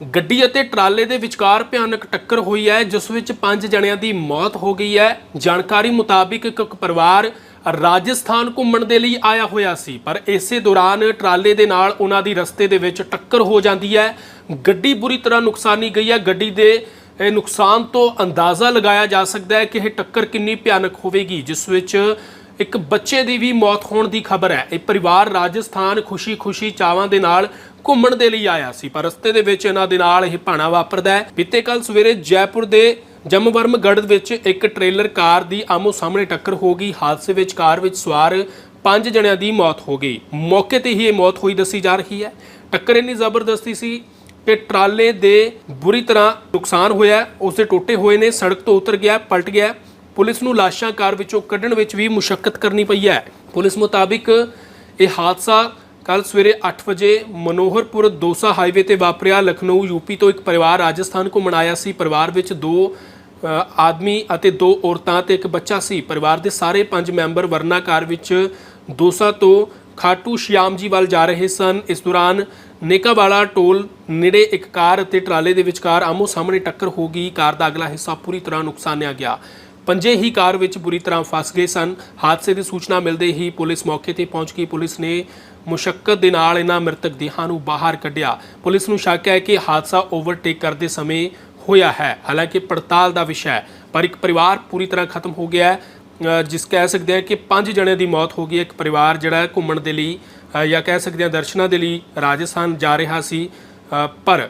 ਗੱਡੀ ਅਤੇ ਟਰਾਲੇ ਦੇ ਵਿਚਕਾਰ ਭਿਆਨਕ ਟੱਕਰ ਹੋਈ ਹੈ, ਜਿਸ ਵਿੱਚ 5 ਜਣਿਆਂ ਦੀ ਮੌਤ ਹੋ ਗਈ ਹੈ। ਜਾਣਕਾਰੀ ਮੁਤਾਬਿਕ ਇੱਕ ਪਰਿਵਾਰ ਰਾਜਸਥਾਨ ਘੁੰਮਣ ਦੇ ਲਈ ਆਇਆ ਹੋਇਆ ਸੀ, ਪਰ ਇਸੇ ਦੌਰਾਨ ਟਰਾਲੇ ਦੇ ਨਾਲ ਉਹਨਾਂ ਦੀ ਰਸਤੇ ਦੇ ਵਿੱਚ ਟੱਕਰ ਹੋ ਜਾਂਦੀ ਹੈ। ਗੱਡੀ ਬੁਰੀ ਤਰ੍ਹਾਂ ਨੁਕਸਾਨੀ ਗਈ ਹੈ। ਗੱਡੀ ਦੇ ਨੁਕਸਾਨ ਤੋਂ ਅੰਦਾਜ਼ਾ ਲਗਾਇਆ ਜਾ ਸਕਦਾ ਹੈ ਕਿ ਇਹ ਟੱਕਰ ਕਿੰਨੀ ਭਿਆਨਕ ਹੋਵੇਗੀ, ਜਿਸ ਵਿੱਚ ਇੱਕ ਬੱਚੇ ਦੀ ਵੀ ਮੌਤ ਹੋਣ ਦੀ ਖਬਰ ਹੈ। ਇਹ ਪਰਿਵਾਰ ਰਾਜਸਥਾਨ ਖੁਸ਼ੀ-ਖੁਸ਼ੀ ਚਾਵਾਂ ਦੇ ਨਾਲ ਘੁੰਮਣ ਦੇ ਲਈ ਆਇਆ ਸੀ, ਪਰ ਰਸਤੇ ਦੇ ਵਿੱਚ ਇਹਨਾਂ ਦੇ ਨਾਲ ਇਹ ਭਾਣਾ ਵਾਪਰਦਾ ਹੈ। ਬੀਤੇ ਕੱਲ ਸਵੇਰੇ ਜੈਪੁਰ ਦੇ ਜਮਵਰਮਗੜ੍ਹ ਵਿੱਚ ਇੱਕ ਟ੍ਰੇਲਰ ਕਾਰ ਦੀ ਆਮੋ ਸਾਹਮਣੇ ਟੱਕਰ ਹੋ ਗਈ। ਹਾਦਸੇ ਵਿੱਚ ਕਾਰ ਵਿੱਚ ਸਵਾਰ ਪੰਜ ਜਣਿਆਂ ਦੀ ਮੌਤ ਹੋ ਗਈ। ਮੌਕੇ ਤੇ ਹੀ ਇਹ ਮੌਤ ਹੋਈ ਦੱਸੀ ਜਾ ਰਹੀ ਹੈ। ਟੱਕਰ ਇੰਨੀ ਜ਼ਬਰਦਸਤੀ ਸੀ ਕਿ ਟਰਾਲੇ ਦੇ ਬੁਰੀ ਤਰ੍ਹਾਂ ਨੁਕਸਾਨ ਹੋਇਆ ਉਸ ਦੇ ਟੋਟੇ ਹੋਏ ਨੇ, ਸੜਕ ਤੋਂ ਉਤਰ ਗਿਆ, ਪਲਟ ਗਿਆ ਪੁਲਿਸ ਨੂੰ ਲਾਸ਼ਾਂ ਕਾਰ ਵਿੱਚੋਂ ਕੱਢਣ ਵਿੱਚ ਵੀ ਮੁਸ਼ਕਲ ਕਰਨੀ ਪਈ ਹੈ। ਪੁਲਿਸ ਮੁਤਾਬਿਕ ਇਹ ਹਾਦਸਾ ਕੱਲ ਸਵੇਰੇ 8 ਵਜੇ ਮਨੋਹਰਪੁਰ ਦੋਸਾ ਹਾਈਵੇ ਤੇ ਵਾਪਰਿਆ। ਲਖਨਊ ਯੂਪੀ ਤੋਂ ਇੱਕ ਪਰਿਵਾਰ ਰਾਜਸਥਾਨ ਘੁੰਮਣ ਆਇਆ ਸੀ। ਪਰਿਵਾਰ ਵਿੱਚ ਦੋ ਆਦਮੀ ਅਤੇ ਦੋ ਔਰਤਾਂ ਤੇ ਇੱਕ ਬੱਚਾ ਸੀ। ਪਰਿਵਾਰ ਦੇ ਸਾਰੇ ਪੰਜ ਮੈਂਬਰ ਵਰਨਾ ਕਾਰ ਵਿੱਚ ਦੋਸਾ ਤੋਂ ਖਾਟੂ ਸ਼ਿਆਮ ਜੀ ਵੱਲ ਜਾ ਰਹੇ ਸਨ। ਇਸ ਦੌਰਾਨ ਨੇਕਾਵਾਲਾ ਟੋਲ ਨੇੜੇ ਇੱਕ ਕਾਰ ਅਤੇ ਟਰਾਲੇ ਦੇ ਵਿਚਕਾਰ ਆਮੋ ਸਾਹਮਣੇ ਟੱਕਰ ਹੋ ਗਈ। ਕਾਰ ਦਾ ਅਗਲਾ ਹਿੱਸਾ ਪੂਰੀ ਤਰ੍ਹਾਂ ਨੁਕਸਾਨਿਆ ਗਿਆ। ਪੰਜੇ ਹੀ ਕਾਰ ਵਿੱਚ ਬੁਰੀ ਤਰ੍ਹਾਂ ਫਸ ਗਏ ਸਨ। ਹਾਦਸੇ ਦੀ ਸੂਚਨਾ ਮਿਲਦੇ ਹੀ ਪੁਲਿਸ ਮੌਕੇ ਤੇ ਪਹੁੰਚ ਗਈ। ਪੁਲਿਸ ਨੇ ਮੁਸ਼ਕਲ ਦੇ ਨਾਲ ਇਹਨਾਂ ਮ੍ਰਿਤਕ ਦੇਹਾਂ ਨੂੰ ਬਾਹਰ ਕੱਢਿਆ। ਪੁਲਿਸ ਨੂੰ ਸ਼ੱਕ ਹੈ ਕਿ ਹਾਦਸਾ ਓਵਰਟੇਕ ਕਰਦੇ ਸਮੇਂ ਹੋਇਆ ਹੈ। ਹਾਲਾਂਕਿ ਪੜਤਾਲ ਦਾ ਵਿਸ਼ਾ ਹੈ, ਪਰ ਇੱਕ ਪਰਿਵਾਰ ਪੂਰੀ ਤਰ੍ਹਾਂ ਖਤਮ ਹੋ ਗਿਆ ਹੈ ਜਿਸ ਕਹਿ ਸਕਦੇ ਹਾਂ ਕਿ ਪੰਜ ਜਣਿਆਂ ਦੀ ਮੌਤ ਹੋ ਗਈ ਇੱਕ ਪਰਿਵਾਰ ਜਿਹੜਾ ਘੁੰਮਣ ਦੇ ਲਈ ਜਾਂ ਕਹਿ ਸਕਦੇ ਹਾਂ ਦਰਸ਼ਨਾਂ ਦੇ ਲਈ ਰਾਜਸਥਾਨ ਜਾ ਰਿਹਾ ਸੀ ਪਰ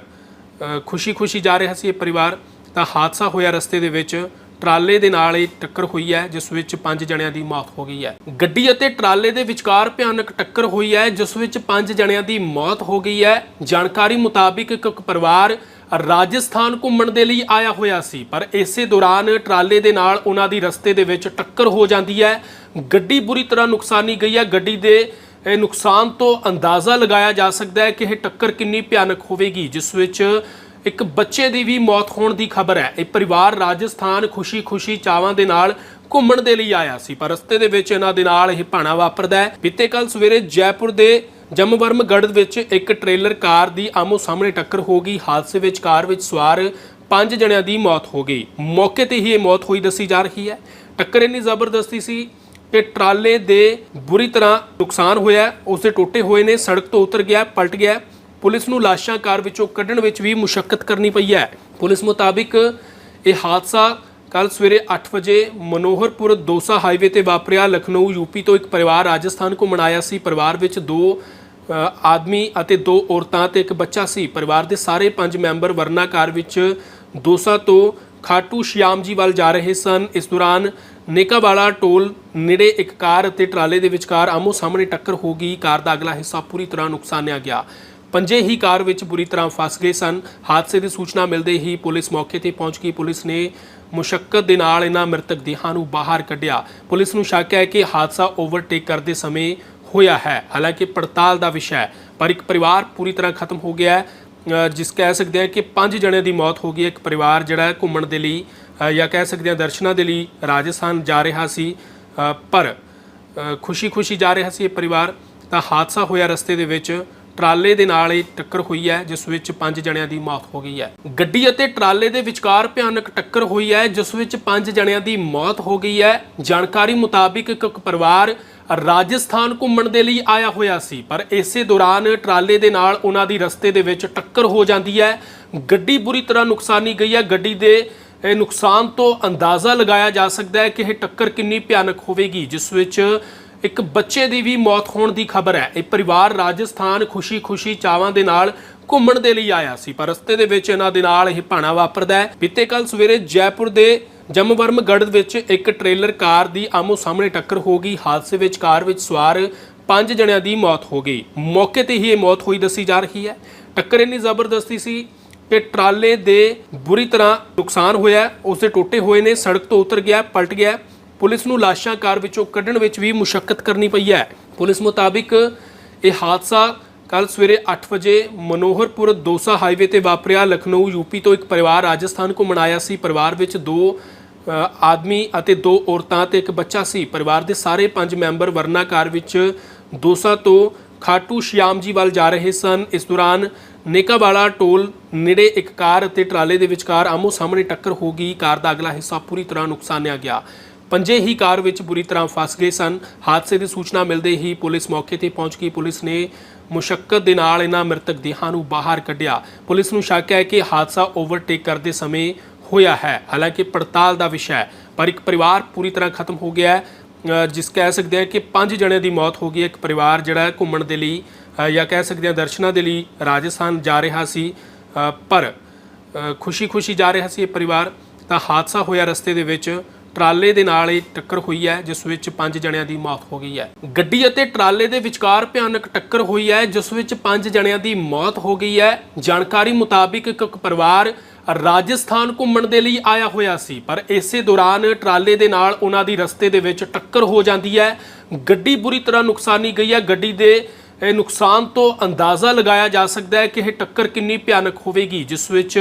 ਖੁਸ਼ੀ-ਖੁਸ਼ੀ ਜਾ ਰਿਹਾ ਸੀ ਇਹ ਪਰਿਵਾਰ। ਤਾਂ ਹਾਦਸਾ ਹੋਇਆ ਰਸਤੇ ਦੇ ਵਿੱਚ। ਟਰਾਲੇ ਦੇ ਨਾਲ ਇਹ ਟੱਕਰ ਹੋਈ ਹੈ, ਜਿਸ ਵਿੱਚ ਪੰਜ ਜਣਿਆਂ ਦੀ ਮੌਤ ਹੋ ਗਈ ਹੈ। ਗੱਡੀ ਅਤੇ ਟਰਾਲੇ ਦੇ ਵਿਚਕਾਰ ਭਿਆਨਕ ਟੱਕਰ ਹੋਈ ਹੈ, ਜਿਸ ਵਿੱਚ ਪੰਜ ਜਣਿਆਂ ਦੀ ਮੌਤ ਹੋ ਗਈ ਹੈ। ਜਾਣਕਾਰੀ ਮੁਤਾਬਿਕ ਇੱਕ ਇੱਕ ਪਰਿਵਾਰ ਰਾਜਸਥਾਨ ਘੁੰਮਣ ਦੇ ਲਈ ਆਇਆ ਹੋਇਆ ਸੀ, ਪਰ ਇਸੇ ਦੌਰਾਨ ਟਰਾਲੇ ਦੇ ਨਾਲ ਉਹਨਾਂ ਦੀ ਰਸਤੇ ਦੇ ਵਿੱਚ ਟੱਕਰ ਹੋ ਜਾਂਦੀ ਹੈ। ਗੱਡੀ ਬੁਰੀ ਤਰ੍ਹਾਂ ਨੁਕਸਾਨੀ ਗਈ ਹੈ। ਗੱਡੀ ਦੇ, ਇਹ ਨੁਕਸਾਨ ਤੋਂ ਅੰਦਾਜ਼ਾ ਲਗਾਇਆ ਜਾ ਸਕਦਾ ਹੈ ਕਿ ਇਹ ਟੱਕਰ ਕਿੰਨੀ ਭਿਆਨਕ ਹੋਵੇਗੀ, ਜਿਸ ਵਿੱਚ ਇੱਕ ਬੱਚੇ ਦੀ ਵੀ ਮੌਤ ਹੋਣ ਦੀ ਖਬਰ ਹੈ। ਇਹ ਪਰਿਵਾਰ ਰਾਜਸਥਾਨ ਖੁਸ਼ੀ-ਖੁਸ਼ੀ ਚਾਵਾਂ ਦੇ ਨਾਲ ਘੁੰਮਣ ਦੇ ਲਈ ਆਇਆ ਸੀ, ਪਰ ਰਸਤੇ ਦੇ ਵਿੱਚ ਇਹਨਾਂ ਦੇ ਨਾਲ ਇਹ ਭਾਣਾ ਵਾਪਰਦਾ ਹੈ। ਬੀਤੇ ਕੱਲ ਸਵੇਰੇ ਜੈਪੁਰ ਦੇ ਜਮਵਰਮਗੜ੍ਹ ਵਿੱਚ ਇੱਕ ਟ੍ਰੇਲਰ ਕਾਰ ਦੀ ਆਮੋ ਸਾਹਮਣੇ ਟੱਕਰ ਹੋ ਗਈ। ਹਾਦਸੇ ਵਿੱਚ ਕਾਰ ਵਿੱਚ ਸਵਾਰ ਪੰਜ ਜਣਿਆਂ ਦੀ ਮੌਤ ਹੋ ਗਈ। ਮੌਕੇ ਤੇ ਹੀ ਇਹ ਮੌਤ ਹੋਈ ਦੱਸੀ ਜਾ ਰਹੀ ਹੈ। ਟੱਕਰ ਇੰਨੀ ਜ਼ਬਰਦਸਤੀ ਸੀ ਕਿ ਟਰਾਲੇ ਦੇ ਬੁਰੀ ਤਰ੍ਹਾਂ ਨੁਕਸਾਨ ਹੋਇਆ ਉਸ ਦੇ ਟੋਟੇ ਹੋਏ ਨੇ, ਸੜਕ ਤੋਂ ਉਤਰ ਗਿਆ, ਪਲਟ ਗਿਆ ਪੁਲਿਸ ਨੂੰ ਲਾਸ਼ਾਂ ਕਾਰ ਵਿੱਚੋਂ ਕੱਢਣ ਵਿੱਚ ਵੀ ਮੁਸ਼ਕਲ ਕਰਨੀ ਪਈ ਹੈ। ਪੁਲਿਸ ਮੁਤਾਬਿਕ ਇਹ ਹਾਦਸਾ ਕੱਲ ਸਵੇਰੇ 8 ਵਜੇ ਮਨੋਹਰਪੁਰ ਦੋਸਾ ਹਾਈਵੇ ਤੇ ਵਾਪਰਿਆ। ਲਖਨਊ, ਯੂਪੀ ਤੋਂ ਇੱਕ ਪਰਿਵਾਰ ਰਾਜਸਥਾਨ ਘੁੰਮਣ ਆਇਆ ਸੀ। ਪਰਿਵਾਰ ਵਿੱਚ ਦੋ ਆਦਮੀ ਅਤੇ ਦੋ ਔਰਤਾਂ ਤੇ ਇੱਕ ਬੱਚਾ ਸੀ। ਪਰਿਵਾਰ ਦੇ ਸਾਰੇ ਪੰਜ ਮੈਂਬਰ ਵਰਨਾ ਕਾਰ ਵਿੱਚ ਦੋਸਾ ਤੋਂ ਖਾਟੂ ਸ਼ਿਆਮ ਜੀ ਵੱਲ ਜਾ ਰਹੇ ਸਨ। ਇਸ ਦੌਰਾਨ ਨੇਕਾਵਾਲਾ ਟੋਲ ਨੇੜੇ ਇੱਕ ਕਾਰ ਅਤੇ ਟਰਾਲੇ ਦੇ ਵਿਚਕਾਰ ਆਮੋ ਸਾਹਮਣੇ ਟੱਕਰ ਹੋ ਗਈ। ਕਾਰ ਦਾ ਅਗਲਾ ਹਿੱਸਾ ਪੂਰੀ ਤਰ੍ਹਾਂ ਨੁਕਸਾਨਿਆ ਗਿਆ। ਪੰਜੇ ਹੀ ਕਾਰ ਵਿੱਚ ਬੁਰੀ ਤਰ੍ਹਾਂ ਫਸ ਗਏ ਸਨ। ਹਾਦਸੇ ਦੀ ਸੂਚਨਾ ਮਿਲਦੇ ਹੀ ਪੁਲਿਸ ਮੌਕੇ ਤੇ ਪਹੁੰਚ ਗਈ। ਪੁਲਿਸ ਨੇ ਮੁਸ਼ਕਲ ਦੇ ਨਾਲ ਇਹਨਾਂ ਮ੍ਰਿਤਕ ਦੇਹਾਂ ਨੂੰ ਬਾਹਰ ਕੱਢਿਆ। ਪੁਲਿਸ ਨੂੰ ਸ਼ੱਕ ਹੈ ਕਿ ਹਾਦਸਾ ਓਵਰਟੇਕ ਕਰਦੇ ਸਮੇਂ ਹੋਇਆ ਹੈ। ਹਾਲਾਂਕਿ ਪੜਤਾਲ ਦਾ ਵਿਸ਼ਾ ਹੈ, ਪਰ ਇੱਕ ਪਰਿਵਾਰ ਪੂਰੀ ਤਰ੍ਹਾਂ ਖਤਮ ਹੋ ਗਿਆ ਹੈ ਜਿਸ ਕਹਿ ਸਕਦੇ ਹਾਂ ਕਿ ਪੰਜ ਜਣਿਆਂ ਦੀ ਮੌਤ ਹੋ ਗਈ। ਹੈ। ਇੱਕ ਪਰਿਵਾਰ ਜਿਹੜਾ ਘੁੰਮਣ ਦੇ ਲਈ ਜਾਂ ਕਹਿ ਸਕਦੇ ਹਾਂ ਦਰਸ਼ਨਾਂ ਦੇ ਲਈ ਰਾਜਸਥਾਨ ਜਾ ਰਿਹਾ ਸੀ ਪਰ ਖੁਸ਼ੀ-ਖੁਸ਼ੀ ਜਾ ਰਿਹਾ ਸੀ ਇਹ ਪਰਿਵਾਰ। ਤਾਂ ਹਾਦਸਾ ਹੋਇਆ ਰਸਤੇ ਦੇ ਵਿੱਚ। ਟਰਾਲੇ ਦੇ ਨਾਲ ਇਹ ਟੱਕਰ ਹੋਈ ਹੈ, ਜਿਸ ਵਿੱਚ ਪੰਜ ਜਣਿਆਂ ਦੀ ਮੌਤ ਹੋ ਗਈ ਹੈ। ਗੱਡੀ ਅਤੇ ਟਰਾਲੇ ਦੇ ਵਿਚਕਾਰ ਭਿਆਨਕ ਟੱਕਰ ਹੋਈ ਹੈ, ਜਿਸ ਵਿੱਚ ਪੰਜ ਜਣਿਆਂ ਦੀ ਮੌਤ ਹੋ ਗਈ ਹੈ। ਜਾਣਕਾਰੀ ਮੁਤਾਬਿਕ ਇੱਕ ਇੱਕ ਪਰਿਵਾਰ ਰਾਜਸਥਾਨ ਘੁੰਮਣ ਦੇ ਲਈ ਆਇਆ ਹੋਇਆ ਸੀ, ਪਰ ਇਸੇ ਦੌਰਾਨ ਟਰਾਲੇ ਦੇ ਨਾਲ ਉਹਨਾਂ ਦੀ ਰਸਤੇ ਦੇ ਵਿੱਚ ਟੱਕਰ ਹੋ ਜਾਂਦੀ ਹੈ। ਗੱਡੀ ਬੁਰੀ ਤਰ੍ਹਾਂ ਨੁਕਸਾਨੀ ਗਈ ਹੈ। ਗੱਡੀ ਦੇ, ਇਹ ਨੁਕਸਾਨ ਤੋਂ ਅੰਦਾਜ਼ਾ ਲਗਾਇਆ ਜਾ ਸਕਦਾ ਹੈ ਕਿ ਇਹ ਟੱਕਰ ਕਿੰਨੀ ਭਿਆਨਕ ਹੋਵੇਗੀ, ਜਿਸ ਵਿੱਚ ਇੱਕ ਬੱਚੇ ਦੀ ਵੀ ਮੌਤ ਹੋਣ ਦੀ ਖਬਰ ਹੈ। ਇਹ ਪਰਿਵਾਰ ਰਾਜਸਥਾਨ ਖੁਸ਼ੀ-ਖੁਸ਼ੀ ਚਾਵਾਂ ਦੇ ਨਾਲ ਘੁੰਮਣ ਦੇ ਲਈ ਆਇਆ ਸੀ, ਪਰ ਰਸਤੇ ਦੇ ਵਿੱਚ ਇਹਨਾਂ ਦੇ ਨਾਲ ਇਹ ਭਾਣਾ ਵਾਪਰਦਾ ਹੈ। ਬੀਤੇ ਕੱਲ ਸਵੇਰੇ ਜੈਪੁਰ ਦੇ ਜਮਵਰਮਗੜ੍ਹ ਵਿੱਚ ਇੱਕ ਟ੍ਰੇਲਰ ਕਾਰ ਦੀ ਆਮੋ ਸਾਹਮਣੇ ਟੱਕਰ ਹੋ ਗਈ। ਹਾਦਸੇ ਵਿੱਚ ਕਾਰ ਵਿੱਚ ਸਵਾਰ ਪੰਜ ਜਣਿਆਂ ਦੀ ਮੌਤ ਹੋ ਗਈ। ਮੌਕੇ ਤੇ ਹੀ ਇਹ ਮੌਤ ਹੋਈ ਦੱਸੀ ਜਾ ਰਹੀ ਹੈ। ਟੱਕਰ ਇੰਨੀ ਜ਼ਬਰਦਸਤੀ ਸੀ ਕਿ ਟਰਾਲੇ ਦੇ ਬੁਰੀ ਤਰ੍ਹਾਂ ਨੁਕਸਾਨ ਹੋਇਆ ਉਸ ਦੇ ਟੋਟੇ ਹੋਏ ਨੇ, ਸੜਕ ਤੋਂ ਉਤਰ ਗਿਆ, ਪਲਟ ਗਿਆ। ਪੁਲਿਸ ਨੂੰ ਲਾਸ਼ਾਂ ਕਾਰ ਵਿੱਚੋਂ ਕੱਢਣ ਵਿੱਚ ਵੀ ਮੁਸ਼ਕਲ ਕਰਨੀ ਪਈ ਹੈ। ਪੁਲਿਸ ਮੁਤਾਬਿਕ ਇਹ ਹਾਦਸਾ ਕੱਲ ਸਵੇਰੇ 8 ਵਜੇ ਮਨੋਹਰਪੁਰ ਦੋਸਾ ਹਾਈਵੇ ਤੇ ਵਾਪਰਿਆ। ਲਖਨਊ, ਯੂਪੀ ਤੋਂ ਇੱਕ ਪਰਿਵਾਰ ਰਾਜਸਥਾਨ ਘੁੰਮਣ ਆਇਆ ਸੀ। ਪਰਿਵਾਰ ਵਿੱਚ ਦੋ ਆਦਮੀ ਅਤੇ ਦੋ ਔਰਤਾਂ ਤੇ ਇੱਕ ਬੱਚਾ ਸੀ। ਪਰਿਵਾਰ ਦੇ ਸਾਰੇ ਪੰਜ ਮੈਂਬਰ ਵਰਨਾ ਕਾਰ ਵਿੱਚ ਦੋਸਾ ਤੋਂ ਖਾਟੂ ਸ਼ਿਆਮ ਜੀ ਵੱਲ ਜਾ ਰਹੇ ਸਨ। ਇਸ ਦੌਰਾਨ ਨੇਕਾਵਾਲਾ ਟੋਲ ਨੇੜੇ ਇੱਕ ਕਾਰ ਅਤੇ ਟਰਾਲੇ ਦੇ ਵਿਚਕਾਰ ਆਮੋ ਸਾਹਮਣੇ ਟੱਕਰ ਹੋ ਗਈ। ਕਾਰ ਦਾ ਅਗਲਾ ਹਿੱਸਾ ਪੂਰੀ ਤਰ੍ਹਾਂ ਨੁਕਸਾਨਿਆ ਗਿਆ। ਪੰਜੇ ਹੀ ਕਾਰ ਵਿੱਚ ਬੁਰੀ ਤਰ੍ਹਾਂ ਫਸ ਗਏ ਸਨ। ਹਾਦਸੇ ਦੀ ਸੂਚਨਾ ਮਿਲਦੇ ਹੀ ਪੁਲਿਸ ਮੌਕੇ ਤੇ ਪਹੁੰਚ ਗਈ। ਪੁਲਿਸ ਨੇ ਮੁਸ਼ੱਕਤ ਦੇ ਨਾਲ ਇਹਨਾਂ ਮ੍ਰਿਤਕ ਦੇਹਾਂ ਨੂੰ ਬਾਹਰ ਕੱਢਿਆ। ਪੁਲਿਸ ਨੂੰ ਸ਼ੱਕ ਹੈ ਕਿ ਹਾਦਸਾ ਓਵਰਟੇਕ ਕਰਦੇ ਸਮੇਂ ਹੋਇਆ ਹੈ। ਹਾਲਾਂਕਿ ਪੜਤਾਲ ਦਾ ਵਿਸ਼ਾ ਹੈ, ਪਰ ਇੱਕ ਪਰਿਵਾਰ ਪੂਰੀ ਤਰ੍ਹਾਂ ਖਤਮ ਹੋ ਗਿਆ ਹੈ ਜਿਸ ਕਹਿ ਸਕਦੇ ਹਾਂ ਕਿ ਪੰਜ ਜਣਿਆਂ ਦੀ ਮੌਤ ਹੋ ਗਈ। ਹੈ। ਇੱਕ ਪਰਿਵਾਰ ਜਿਹੜਾ ਘੁੰਮਣ ਦੇ ਲਈ ਜਾਂ ਕਹਿ ਸਕਦੇ ਹਾਂ ਦਰਸ਼ਨਾਂ ਦੇ ਲਈ ਰਾਜਸਥਾਨ ਜਾ ਰਿਹਾ ਸੀ ਪਰ ਖੁਸ਼ੀ-ਖੁਸ਼ੀ ਜਾ ਰਿਹਾ ਸੀ ਇਹ ਪਰਿਵਾਰ। ਤਾਂ ਹਾਦਸਾ ਹੋਇਆ ਰਸਤੇ ਦੇ ਵਿੱਚ। ਟਰਾਲੇ ਦੇ ਨਾਲ ਇਹ ਟੱਕਰ ਹੋਈ ਹੈ, ਜਿਸ ਵਿੱਚ ਪੰਜ ਜਣਿਆਂ ਦੀ ਮੌਤ ਹੋ ਗਈ ਹੈ। ਗੱਡੀ ਅਤੇ ਟਰਾਲੇ ਦੇ ਵਿਚਕਾਰ ਭਿਆਨਕ ਟੱਕਰ ਹੋਈ ਹੈ, ਜਿਸ ਵਿੱਚ ਪੰਜ ਜਣਿਆਂ ਦੀ ਮੌਤ ਹੋ ਗਈ ਹੈ। ਜਾਣਕਾਰੀ ਮੁਤਾਬਿਕ ਇੱਕ ਇੱਕ ਪਰਿਵਾਰ ਰਾਜਸਥਾਨ ਘੁੰਮਣ ਦੇ ਲਈ ਆਇਆ ਹੋਇਆ ਸੀ, ਪਰ ਇਸੇ ਦੌਰਾਨ ਟਰਾਲੇ ਦੇ ਨਾਲ ਉਹਨਾਂ ਦੀ ਰਸਤੇ ਦੇ ਵਿੱਚ ਟੱਕਰ ਹੋ ਜਾਂਦੀ ਹੈ। ਗੱਡੀ ਬੁਰੀ ਤਰ੍ਹਾਂ ਨੁਕਸਾਨੀ ਗਈ ਹੈ। ਗੱਡੀ ਦੇ, ਇਹ ਨੁਕਸਾਨ ਤੋਂ ਅੰਦਾਜ਼ਾ ਲਗਾਇਆ ਜਾ ਸਕਦਾ ਹੈ ਕਿ ਇਹ ਟੱਕਰ ਕਿੰਨੀ ਭਿਆਨਕ ਹੋਵੇਗੀ, ਜਿਸ ਵਿੱਚ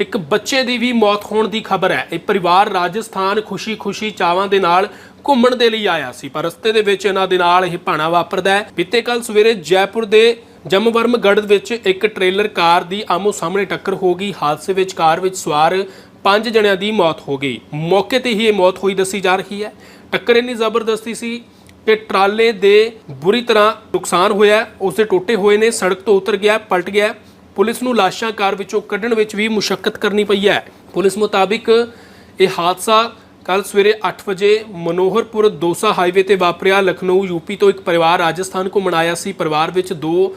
ਇੱਕ ਬੱਚੇ ਦੀ ਵੀ ਮੌਤ ਹੋਣ ਦੀ ਖਬਰ ਹੈ। ਇਹ ਪਰਿਵਾਰ ਰਾਜਸਥਾਨ ਖੁਸ਼ੀ-ਖੁਸ਼ੀ ਚਾਵਾਂ ਦੇ ਨਾਲ ਘੁੰਮਣ ਦੇ ਲਈ ਆਇਆ ਸੀ, ਪਰ ਰਸਤੇ ਦੇ ਵਿੱਚ ਇਹਨਾਂ ਦੇ ਨਾਲ ਇਹ ਭਾਣਾ ਵਾਪਰਦਾ ਹੈ। ਬੀਤੇ ਕੱਲ ਸਵੇਰੇ ਜੈਪੁਰ ਦੇ ਜਮਵਰਮਗੜ੍ਹ ਵਿੱਚ ਇੱਕ ਟ੍ਰੇਲਰ ਕਾਰ ਦੀ ਆਮੋ ਸਾਹਮਣੇ ਟੱਕਰ ਹੋ ਗਈ। ਹਾਦਸੇ ਵਿੱਚ ਕਾਰ ਵਿੱਚ ਸਵਾਰ ਪੰਜ ਜਣਿਆਂ ਦੀ ਮੌਤ ਹੋ ਗਈ। ਮੌਕੇ ਤੇ ਹੀ ਇਹ ਮੌਤ ਹੋਈ ਦੱਸੀ ਜਾ ਰਹੀ ਹੈ। ਟੱਕਰ ਇੰਨੀ ਜ਼ਬਰਦਸਤੀ ਸੀ ਕਿ ਟਰਾਲੇ ਦੇ ਬੁਰੀ ਤਰ੍ਹਾਂ ਨੁਕਸਾਨ ਹੋਇਆ ਉਸ ਦੇ ਟੋਟੇ ਹੋਏ ਨੇ, ਸੜਕ ਤੋਂ ਉਤਰ ਗਿਆ, ਪਲਟ ਗਿਆ। ਪੁਲਿਸ ਨੂੰ ਲਾਸ਼ਾਂ ਕਾਰ ਵਿੱਚੋਂ ਕੱਢਣ ਵਿੱਚ ਵੀ ਮੁਸ਼ਕਲ ਕਰਨੀ ਪਈ ਹੈ। ਪੁਲਿਸ ਮੁਤਾਬਿਕ ਇਹ ਹਾਦਸਾ ਕੱਲ ਸਵੇਰੇ 8 ਵਜੇ ਮਨੋਹਰਪੁਰ ਦੋਸਾ ਹਾਈਵੇ ਤੇ ਵਾਪਰਿਆ। ਲਖਨਊ, ਯੂਪੀ ਤੋਂ ਇੱਕ ਪਰਿਵਾਰ ਰਾਜਸਥਾਨ ਘੁੰਮਣ ਆਇਆ ਸੀ। ਪਰਿਵਾਰ ਵਿੱਚ ਦੋ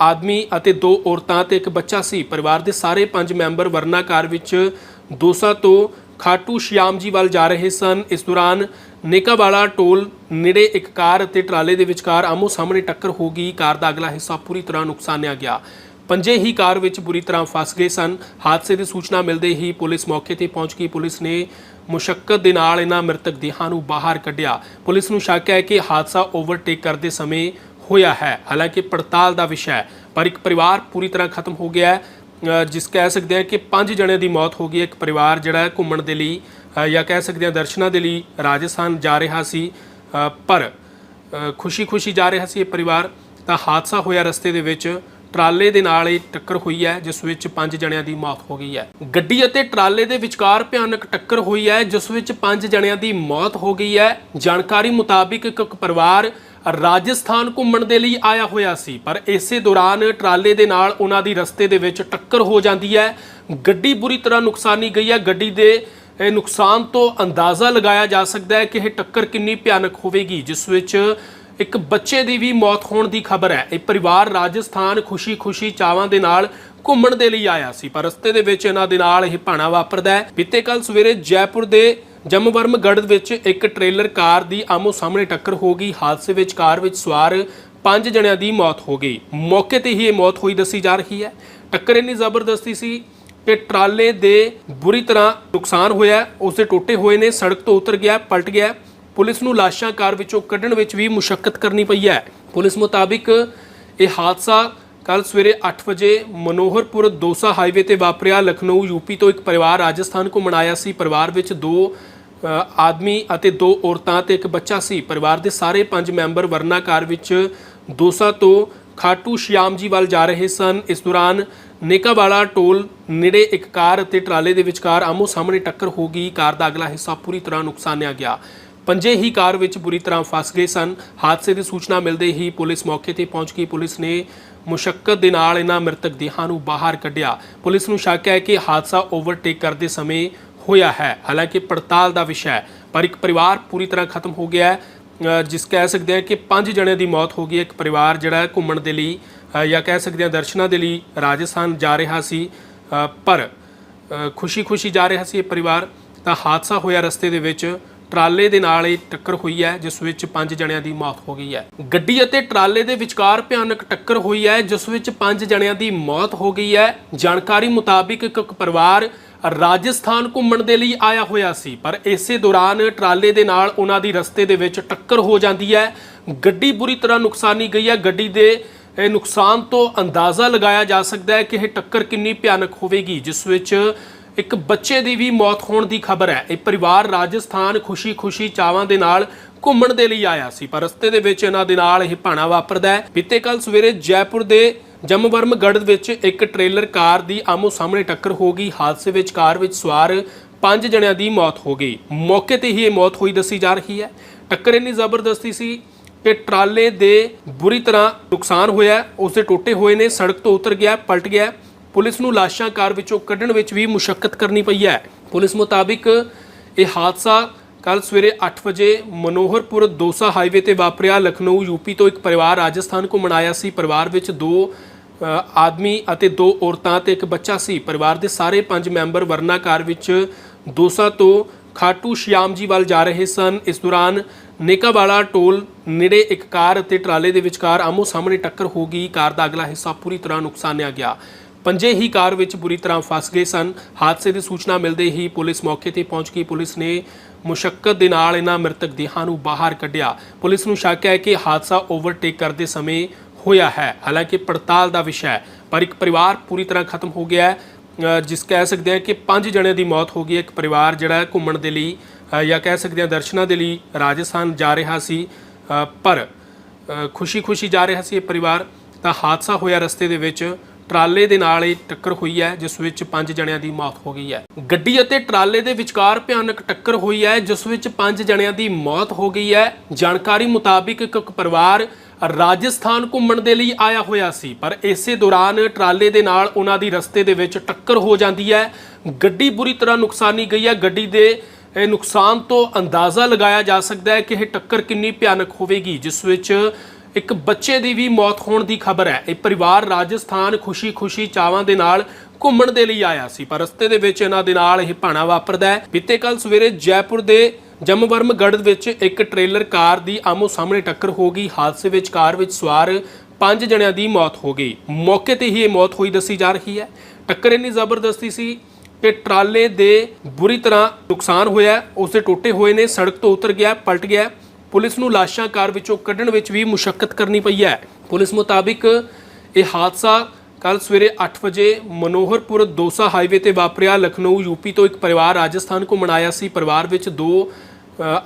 ਆਦਮੀ ਅਤੇ ਦੋ ਔਰਤਾਂ ਤੇ ਇੱਕ ਬੱਚਾ ਸੀ। ਪਰਿਵਾਰ ਦੇ ਸਾਰੇ ਪੰਜ ਮੈਂਬਰ ਵਰਨਾ ਕਾਰ ਵਿੱਚ ਦੋਸਾ ਤੋਂ ਖਾਟੂ ਸ਼ਿਆਮ ਜੀ ਵੱਲ ਜਾ ਰਹੇ ਸਨ। ਇਸ ਦੌਰਾਨ ਨੇਕਾਵਾਲਾ ਟੋਲ ਨੇੜੇ ਇੱਕ ਕਾਰ ਅਤੇ ਟਰਾਲੇ ਦੇ ਵਿਚਕਾਰ ਆਮੋ ਸਾਹਮਣੇ ਟੱਕਰ ਹੋ ਗਈ। ਕਾਰ ਦਾ ਅਗਲਾ ਹਿੱਸਾ ਪੂਰੀ ਤਰ੍ਹਾਂ ਨੁਕਸਾਨਿਆ ਗਿਆ। ਪੰਜੇ ਹੀ ਕਾਰ ਵਿੱਚ ਬੁਰੀ ਤਰ੍ਹਾਂ ਫਸ ਗਏ ਸਨ। ਹਾਦਸੇ ਦੀ ਸੂਚਨਾ ਮਿਲਦੇ ਹੀ ਪੁਲਿਸ ਮੌਕੇ ਤੇ ਪਹੁੰਚ ਗਈ। ਪੁਲਿਸ ਨੇ ਮੁਸ਼ੱਕਤ ਦੇ ਨਾਲ ਇਹਨਾਂ ਮ੍ਰਿਤਕ ਦੇਹਾਂ ਨੂੰ ਬਾਹਰ ਕੱਢਿਆ। ਪੁਲਿਸ ਨੂੰ ਸ਼ੱਕ ਹੈ ਕਿ ਹਾਦਸਾ ਓਵਰਟੇਕ ਕਰਦੇ ਸਮੇਂ ਹੋਇਆ ਹੈ। ਹਾਲਾਂਕਿ ਪੜਤਾਲ ਦਾ ਵਿਸ਼ਾ ਹੈ, ਪਰ ਇੱਕ ਪਰਿਵਾਰ ਪੂਰੀ ਤਰ੍ਹਾਂ ਖਤਮ ਹੋ ਗਿਆ ਹੈ ਜਿਸ ਕਹਿ ਸਕਦੇ ਹਾਂ ਕਿ ਪੰਜ ਜਣਿਆਂ ਦੀ ਮੌਤ ਹੋ ਗਈ। ਇੱਕ ਪਰਿਵਾਰ ਜਿਹੜਾ ਘੁੰਮਣ ਦੇ ਲਈ ਜਾਂ ਕਹਿ ਸਕਦੇ ਹਾਂ ਦਰਸ਼ਨਾਂ ਦੇ ਲਈ ਰਾਜਸਥਾਨ ਜਾ ਰਿਹਾ ਸੀ ਪਰ ਖੁਸ਼ੀ-ਖੁਸ਼ੀ ਜਾ ਰਿਹਾ ਸੀ ਇਹ ਪਰਿਵਾਰ। ਤਾਂ ਹਾਦਸਾ ਹੋਇਆ ਰਸਤੇ ਦੇ ਵਿੱਚ। ਟਰਾਲੇ ਦੇ ਨਾਲ ਇਹ ਟੱਕਰ ਹੋਈ ਹੈ, ਜਿਸ ਵਿੱਚ ਪੰਜ ਜਣਿਆਂ ਦੀ ਮੌਤ ਹੋ ਗਈ ਹੈ। ਗੱਡੀ ਅਤੇ ਟਰਾਲੇ ਦੇ ਵਿਚਕਾਰ ਭਿਆਨਕ ਟੱਕਰ ਹੋਈ ਹੈ, ਜਿਸ ਵਿੱਚ ਪੰਜ ਜਣਿਆਂ ਦੀ ਮੌਤ ਹੋ ਗਈ ਹੈ। ਜਾਣਕਾਰੀ ਮੁਤਾਬਿਕ ਇੱਕ ਪਰਿਵਾਰ ਰਾਜਸਥਾਨ ਘੁੰਮਣ ਦੇ ਲਈ ਆਇਆ ਹੋਇਆ ਸੀ, ਪਰ ਇਸੇ ਦੌਰਾਨ ਟਰਾਲੇ ਦੇ ਨਾਲ ਉਹਨਾਂ ਦੀ ਰਸਤੇ ਦੇ ਵਿੱਚ ਟੱਕਰ ਹੋ ਜਾਂਦੀ ਹੈ। ਗੱਡੀ ਬੁਰੀ ਤਰ੍ਹਾਂ ਨੁਕਸਾਨੀ ਗਈ ਹੈ। ਗੱਡੀ ਦੇ ਨੁਕਸਾਨ ਤੋਂ ਅੰਦਾਜ਼ਾ ਲਗਾਇਆ ਜਾ ਸਕਦਾ ਹੈ ਕਿ ਇਹ ਟੱਕਰ ਕਿੰਨੀ ਭਿਆਨਕ ਹੋਵੇਗੀ, ਜਿਸ ਵਿੱਚ ਇੱਕ ਬੱਚੇ ਦੀ ਵੀ ਮੌਤ ਹੋਣ ਦੀ ਖਬਰ ਹੈ। ਇਹ ਪਰਿਵਾਰ ਰਾਜਸਥਾਨ ਖੁਸ਼ੀ-ਖੁਸ਼ੀ ਚਾਵਾਂ ਦੇ ਨਾਲ ਘੁੰਮਣ ਦੇ ਲਈ ਆਇਆ ਸੀ, ਪਰ ਰਸਤੇ ਦੇ ਵਿੱਚ ਇਹਨਾਂ ਦੇ ਨਾਲ ਇਹ ਭਾਣਾ ਵਾਪਰਦਾ ਹੈ। ਬੀਤੇ ਕੱਲ ਸਵੇਰੇ ਜੈਪੁਰ ਦੇ ਜਮਵਰਮਗੜ੍ਹ ਵਿੱਚ ਇੱਕ ਟ੍ਰੇਲਰ ਕਾਰ ਦੀ ਆਮੋ ਸਾਹਮਣੇ ਟੱਕਰ ਹੋ ਗਈ। ਹਾਦਸੇ ਵਿੱਚ ਕਾਰ ਵਿੱਚ ਸਵਾਰ ਪੰਜ ਜਣਿਆਂ ਦੀ ਮੌਤ ਹੋ ਗਈ। ਮੌਕੇ ਤੇ ਹੀ ਇਹ ਮੌਤ ਹੋਈ ਦੱਸੀ ਜਾ ਰਹੀ ਹੈ। ਟੱਕਰ ਇੰਨੀ ਜ਼ਬਰਦਸਤੀ ਸੀ ਕਿ ਟਰਾਲੇ ਦੇ ਬੁਰੀ ਤਰ੍ਹਾਂ ਨੁਕਸਾਨ ਹੋਇਆ ਉਸ ਦੇ ਟੋਟੇ ਹੋਏ ਨੇ, ਸੜਕ ਤੋਂ ਉਤਰ ਗਿਆ, ਪਲਟ ਗਿਆ ਪੁਲਿਸ ਨੂੰ ਲਾਸ਼ਾਂ ਕਾਰ ਵਿੱਚੋਂ ਕੱਢਣ ਵਿੱਚ ਵੀ ਮੁਸ਼ਕਲ ਕਰਨੀ ਪਈ ਹੈ। ਪੁਲਿਸ ਮੁਤਾਬਿਕ ਇਹ ਹਾਦਸਾ ਕੱਲ ਸਵੇਰੇ 8 ਵਜੇ ਮਨੋਹਰਪੁਰ ਦੋਸਾ ਹਾਈਵੇ ਤੇ ਵਾਪਰਿਆ। ਲਖਨਊ ਯੂਪੀ ਤੋਂ ਇੱਕ ਪਰਿਵਾਰ ਰਾਜਸਥਾਨ ਘੁੰਮਣ ਆਇਆ ਸੀ। ਪਰਿਵਾਰ ਵਿੱਚ ਦੋ ਆਦਮੀ ਅਤੇ ਦੋ ਔਰਤਾਂ ਤੇ ਇੱਕ ਬੱਚਾ ਸੀ। ਪਰਿਵਾਰ ਦੇ ਸਾਰੇ ਪੰਜ ਮੈਂਬਰ ਵਰਨਾ ਕਾਰ ਵਿੱਚ ਦੋਸਾ ਤੋਂ ਖਾਟੂ ਸ਼ਿਆਮ ਜੀ ਵੱਲ ਜਾ ਰਹੇ ਸਨ। ਇਸ ਦੌਰਾਨ ਨੇਕਾਵਾਲਾ ਟੋਲ ਨੇੜੇ ਇੱਕ ਕਾਰ ਅਤੇ ਟਰਾਲੇ ਦੇ ਵਿਚਕਾਰ ਆਮੋ ਸਾਹਮਣੇ ਟੱਕਰ ਹੋ ਗਈ। ਕਾਰ ਦਾ ਅਗਲਾ ਹਿੱਸਾ ਪੂਰੀ ਤਰ੍ਹਾਂ ਨੁਕਸਾਨਿਆ ਗਿਆ। ਪੰਜੇ ਹੀ ਕਾਰ ਵਿੱਚ ਬੁਰੀ ਤਰ੍ਹਾਂ ਫਸ ਗਏ ਸਨ। ਹਾਦਸੇ ਦੀ ਸੂਚਨਾ ਮਿਲਦੇ ਹੀ ਪੁਲਿਸ ਮੌਕੇ ਤੇ ਪਹੁੰਚ ਗਈ। ਪੁਲਿਸ ਨੇ ਮੁਸ਼ੱਕਤ ਦੇ ਨਾਲ ਇਹਨਾਂ ਮ੍ਰਿਤਕ ਦੇਹਾਂ ਨੂੰ ਬਾਹਰ ਕੱਢਿਆ। ਪੁਲਿਸ ਨੂੰ ਸ਼ੱਕ ਹੈ ਕਿ ਹਾਦਸਾ ਓਵਰਟੇਕ ਕਰਦੇ ਸਮੇਂ ਹੋਇਆ ਹੈ। ਹਾਲਾਂਕਿ ਪੜਤਾਲ ਦਾ ਵਿਸ਼ਾ ਹੈ, ਪਰ ਇੱਕ ਪਰਿਵਾਰ ਪੂਰੀ ਤਰ੍ਹਾਂ ਖਤਮ ਹੋ ਗਿਆ ਹੈ ਜਿਸ ਕਹਿ ਸਕਦੇ ਹਾਂ ਕਿ ਪੰਜ ਜਣਿਆਂ ਦੀ ਮੌਤ ਹੋ ਗਈ ਇੱਕ ਪਰਿਵਾਰ ਜਿਹੜਾ ਘੁੰਮਣ ਦੇ ਲਈ ਜਾਂ ਕਹਿ ਸਕਦੇ ਹਾਂ ਦਰਸ਼ਨਾਂ ਦੇ ਲਈ ਰਾਜਸਥਾਨ ਜਾ ਰਿਹਾ ਸੀ ਪਰ ਖੁਸ਼ੀ-ਖੁਸ਼ੀ ਜਾ ਰਿਹਾ ਸੀ ਇਹ ਪਰਿਵਾਰ। ਤਾਂ ਹਾਦਸਾ ਹੋਇਆ ਰਸਤੇ ਦੇ ਵਿੱਚ। ਟਰਾਲੇ ਦੇ ਨਾਲ ਇਹ ਟੱਕਰ ਹੋਈ ਹੈ, ਜਿਸ ਵਿੱਚ ਪੰਜ ਜਣਿਆਂ ਦੀ ਮੌਤ ਹੋ ਗਈ ਹੈ। ਗੱਡੀ ਅਤੇ ਟਰਾਲੇ ਦੇ ਵਿਚਕਾਰ ਭਿਆਨਕ ਟੱਕਰ ਹੋਈ ਹੈ, ਜਿਸ ਵਿੱਚ ਪੰਜ ਜਣਿਆਂ ਦੀ ਮੌਤ ਹੋ ਗਈ ਹੈ। ਜਾਣਕਾਰੀ ਮੁਤਾਬਿਕ ਇੱਕ ਇੱਕ ਪਰਿਵਾਰ ਰਾਜਸਥਾਨ ਘੁੰਮਣ ਦੇ ਲਈ ਆਇਆ ਹੋਇਆ ਸੀ, ਪਰ ਇਸੇ ਦੌਰਾਨ ਟਰਾਲੇ ਦੇ ਨਾਲ ਉਹਨਾਂ ਦੀ ਰਸਤੇ ਦੇ ਵਿੱਚ ਟੱਕਰ ਹੋ ਜਾਂਦੀ ਹੈ। ਗੱਡੀ ਬੁਰੀ ਤਰ੍ਹਾਂ ਨੁਕਸਾਨੀ ਗਈ ਹੈ। ਗੱਡੀ ਦੇ, ਇਹ ਨੁਕਸਾਨ ਤੋਂ ਅੰਦਾਜ਼ਾ ਲਗਾਇਆ ਜਾ ਸਕਦਾ ਹੈ ਕਿ ਇਹ ਟੱਕਰ ਕਿੰਨੀ ਭਿਆਨਕ ਹੋਵੇਗੀ, ਜਿਸ ਵਿੱਚ ਇੱਕ ਬੱਚੇ ਦੀ ਵੀ ਮੌਤ ਹੋਣ ਦੀ ਖਬਰ ਹੈ। ਇਹ ਪਰਿਵਾਰ ਰਾਜਸਥਾਨ ਖੁਸ਼ੀ-ਖੁਸ਼ੀ ਚਾਵਾਂ ਦੇ ਨਾਲ ਘੁੰਮਣ ਦੇ ਲਈ ਆਇਆ ਸੀ ਪਰ ਰਸਤੇ ਦੇ ਵਿੱਚ ਇਹਨਾਂ ਦੇ ਨਾਲ ਇਹ ਭਾਣਾ ਵਾਪਰਦਾ ਹੈ। ਬੀਤੇ ਕੱਲ ਸਵੇਰੇ ਜੈਪੁਰ ਦੇ ਜਮਵਰਮਗੜ੍ਹ ਵਿੱਚ ਇੱਕ ਟ੍ਰੇਲਰ ਕਾਰ ਦੀ ਆਮੋ ਸਾਹਮਣੇ ਟੱਕਰ ਹੋ ਗਈ। ਹਾਦਸੇ ਵਿੱਚ ਕਾਰ ਵਿੱਚ ਸਵਾਰ ਪੰਜ ਜਣਿਆਂ ਦੀ ਮੌਤ ਹੋ ਗਈ। ਮੌਕੇ ਤੇ ਹੀ ਇਹ ਮੌਤ ਹੋਈ ਦੱਸੀ ਜਾ ਰਹੀ ਹੈ। ਟੱਕਰ ਇੰਨੀ ਜ਼ਬਰਦਸਤੀ ਸੀ ਕਿ ਟਰਾਲੇ ਦੇ ਬੁਰੀ ਤਰ੍ਹਾਂ ਨੁਕਸਾਨ ਹੋਇਆ ਹੈ, ਉਸ ਦੇ ਟੋਟੇ ਹੋਏ ਨੇ ਸੜਕ ਤੋਂ ਉਤਰ ਗਿਆ ਪਲਟ ਗਿਆ ਪੁਲਿਸ ਨੂੰ ਲਾਸ਼ਾਂ ਕਾਰ ਵਿੱਚੋਂ ਕੱਢਣ ਵਿੱਚ ਵੀ ਮੁਸ਼ਕਲ ਕਰਨੀ ਪਈ ਹੈ। ਪੁਲਿਸ ਮੁਤਾਬਿਕ ਇਹ ਹਾਦਸਾ ਕੱਲ ਸਵੇਰੇ 8 ਵਜੇ ਮਨੋਹਰਪੁਰ ਦੋਸਾ ਹਾਈਵੇ ਤੇ ਵਾਪਰਿਆ। ਲਖਨਊ ਯੂਪੀ ਤੋਂ ਇੱਕ ਪਰਿਵਾਰ ਰਾਜਸਥਾਨ ਘੁੰਮਣ ਆਇਆ ਸੀ। ਪਰਿਵਾਰ ਵਿੱਚ ਦੋ ਆਦਮੀ ਅਤੇ ਦੋ ਔਰਤਾਂ ਤੇ ਇੱਕ ਬੱਚਾ ਸੀ। ਪਰਿਵਾਰ ਦੇ ਸਾਰੇ ਪੰਜ ਮੈਂਬਰ ਵਰਨਾ ਕਾਰ ਵਿੱਚ ਦੋਸਾ ਤੋਂ ਖਾਟੂ ਸ਼ਿਆਮ ਜੀ ਵੱਲ ਜਾ ਰਹੇ ਸਨ। ਇਸ ਦੌਰਾਨ ਨੇਕਾਵਾਲਾ ਟੋਲ ਨੇੜੇ ਇੱਕ ਕਾਰ ਅਤੇ ਟਰਾਲੇ ਦੇ ਵਿਚਕਾਰ ਆਮੋ ਸਾਹਮਣੇ ਟੱਕਰ ਹੋ ਗਈ। ਕਾਰ ਦਾ ਅਗਲਾ ਹਿੱਸਾ ਪੂਰੀ ਤਰ੍ਹਾਂ ਨੁਕਸਾਨਿਆ ਗਿਆ। ਪੰਜੇ ਹੀ ਕਾਰ ਵਿੱਚ ਬੁਰੀ ਤਰ੍ਹਾਂ ਫਸ ਗਏ ਸਨ। ਹਾਦਸੇ ਦੀ ਸੂਚਨਾ ਮਿਲਦੇ ਹੀ ਪੁਲਿਸ ਮੌਕੇ ਤੇ ਪਹੁੰਚ ਗਈ। ਪੁਲਿਸ ਨੇ ਮੁਸ਼ਕਲ ਦੇ ਨਾਲ ਇਹਨਾਂ ਮ੍ਰਿਤਕ ਦੇਹਾਂ ਨੂੰ ਬਾਹਰ ਕੱਢਿਆ। ਪੁਲਿਸ ਨੂੰ ਸ਼ੱਕ ਹੈ ਕਿ ਹਾਦਸਾ ਓਵਰਟੇਕ ਕਰਦੇ ਸਮੇਂ ਹੋਇਆ ਹੈ। ਹਾਲਾਂਕਿ ਪੜਤਾਲ ਦਾ ਵਿਸ਼ਾ ਹੈ, ਪਰ ਇੱਕ ਪਰਿਵਾਰ ਪੂਰੀ ਤਰ੍ਹਾਂ ਖਤਮ ਹੋ ਗਿਆ ਹੈ ਜਿਸ ਕਹਿ ਸਕਦੇ ਹਾਂ ਕਿ ਪੰਜ ਜਣਿਆਂ ਦੀ ਮੌਤ ਹੋ ਗਈ ਹੈ। ਇੱਕ ਪਰਿਵਾਰ ਜਿਹੜਾ ਘੁੰਮਣ ਦੇ ਲਈ ਜਾਂ ਕਹਿ ਸਕਦੇ ਹਾਂ ਦਰਸ਼ਨਾਂ ਦੇ ਲਈ ਰਾਜਸਥਾਨ ਜਾ ਰਿਹਾ ਸੀ ਪਰ ਖੁਸ਼ੀ-ਖੁਸ਼ੀ ਜਾ ਰਿਹਾ ਸੀ ਇਹ ਪਰਿਵਾਰ। ਤਾਂ ਹਾਦਸਾ ਹੋਇਆ ਰਸਤੇ ਦੇ ਵਿੱਚ। ਟਰਾਲੇ ਦੇ ਨਾਲ ਇਹ ਟੱਕਰ ਹੋਈ ਹੈ, ਜਿਸ ਵਿੱਚ ਪੰਜ ਜਣਿਆਂ ਦੀ ਮੌਤ ਹੋ ਗਈ ਹੈ। ਗੱਡੀ ਅਤੇ ਟਰਾਲੇ ਦੇ ਵਿਚਕਾਰ ਭਿਆਨਕ ਟੱਕਰ ਹੋਈ ਹੈ, ਜਿਸ ਵਿੱਚ ਪੰਜ ਜਣਿਆਂ ਦੀ ਮੌਤ ਹੋ ਗਈ ਹੈ। ਜਾਣਕਾਰੀ ਮੁਤਾਬਿਕ ਇੱਕ ਪਰਿਵਾਰ ਰਾਜਸਥਾਨ ਘੁੰਮਣ ਦੇ ਲਈ ਆਇਆ ਹੋਇਆ ਸੀ, ਪਰ ਇਸੇ ਦੌਰਾਨ ਟਰਾਲੇ ਦੇ ਨਾਲ ਉਹਨਾਂ ਦੀ ਰਸਤੇ ਦੇ ਵਿੱਚ ਟੱਕਰ ਹੋ ਜਾਂਦੀ ਹੈ। ਗੱਡੀ ਬੁਰੀ ਤਰ੍ਹਾਂ ਨੁਕਸਾਨੀ ਗਈ ਹੈ। ਗੱਡੀ ਦੇ, ਇਹ ਨੁਕਸਾਨ ਤੋਂ ਅੰਦਾਜ਼ਾ ਲਗਾਇਆ ਜਾ ਸਕਦਾ ਹੈ ਕਿ ਇਹ ਟੱਕਰ ਕਿੰਨੀ ਭਿਆਨਕ ਹੋਵੇਗੀ, ਜਿਸ ਵਿੱਚ ਇੱਕ ਬੱਚੇ ਦੀ ਵੀ ਮੌਤ ਹੋਣ ਦੀ ਖਬਰ ਹੈ। ਇਹ ਪਰਿਵਾਰ ਰਾਜਸਥਾਨ ਖੁਸ਼ੀ-ਖੁਸ਼ੀ ਚਾਵਾਂ ਦੇ ਨਾਲ ਘੁੰਮਣ ਦੇ ਲਈ ਆਇਆ ਸੀ ਪਰ ਰਸਤੇ ਦੇ ਵਿੱਚ ਇਹਨਾਂ ਦੇ ਨਾਲ ਇਹ ਭਾਣਾ ਵਾਪਰਦਾ ਹੈ। ਬੀਤੇ ਕੱਲ ਸਵੇਰੇ ਜੈਪੁਰ ਦੇ ਜਮਵਰਮਗੜ੍ਹ ਵਿੱਚ ਇੱਕ ਟ੍ਰੇਲਰ ਕਾਰ ਦੀ ਆਮੋ ਸਾਹਮਣੇ ਟੱਕਰ ਹੋ ਗਈ। ਹਾਦਸੇ ਵਿੱਚ ਕਾਰ ਵਿੱਚ ਸਵਾਰ ਪੰਜ ਜਣਿਆਂ ਦੀ ਮੌਤ ਹੋ ਗਈ। ਮੌਕੇ ਤੇ ਹੀ ਇਹ ਮੌਤ ਹੋਈ ਦੱਸੀ ਜਾ ਰਹੀ ਹੈ। ਟੱਕਰ ਇੰਨੀ ਜ਼ਬਰਦਸਤੀ ਸੀ ਕਿ ਟਰਾਲੇ ਦੇ ਬੁਰੀ ਤਰ੍ਹਾਂ ਨੁਕਸਾਨ ਹੋਇਆ ਹੈ, ਉਸ ਦੇ ਟੋਟੇ ਹੋਏ ਨੇ ਸੜਕ ਤੋਂ ਉਤਰ ਗਿਆ ਪਲਟ ਗਿਆ ਪੁਲਿਸ ਨੂੰ ਲਾਸ਼ਾਂ ਕਾਰ ਵਿੱਚੋਂ ਕੱਢਣ ਵਿੱਚ ਵੀ ਮੁਸ਼ਕਲ ਕਰਨੀ ਪਈ ਹੈ। ਪੁਲਿਸ ਮੁਤਾਬਿਕ ਇਹ ਹਾਦਸਾ ਕੱਲ ਸਵੇਰੇ 8 ਵਜੇ ਮਨੋਹਰਪੁਰ ਦੋਸਾ ਹਾਈਵੇ ਤੇ ਵਾਪਰਿਆ। ਲਖਨਊ, ਯੂਪੀ ਤੋਂ ਇੱਕ ਪਰਿਵਾਰ ਰਾਜਸਥਾਨ ਘੁੰਮਣ ਆਇਆ ਸੀ। ਪਰਿਵਾਰ ਵਿੱਚ ਦੋ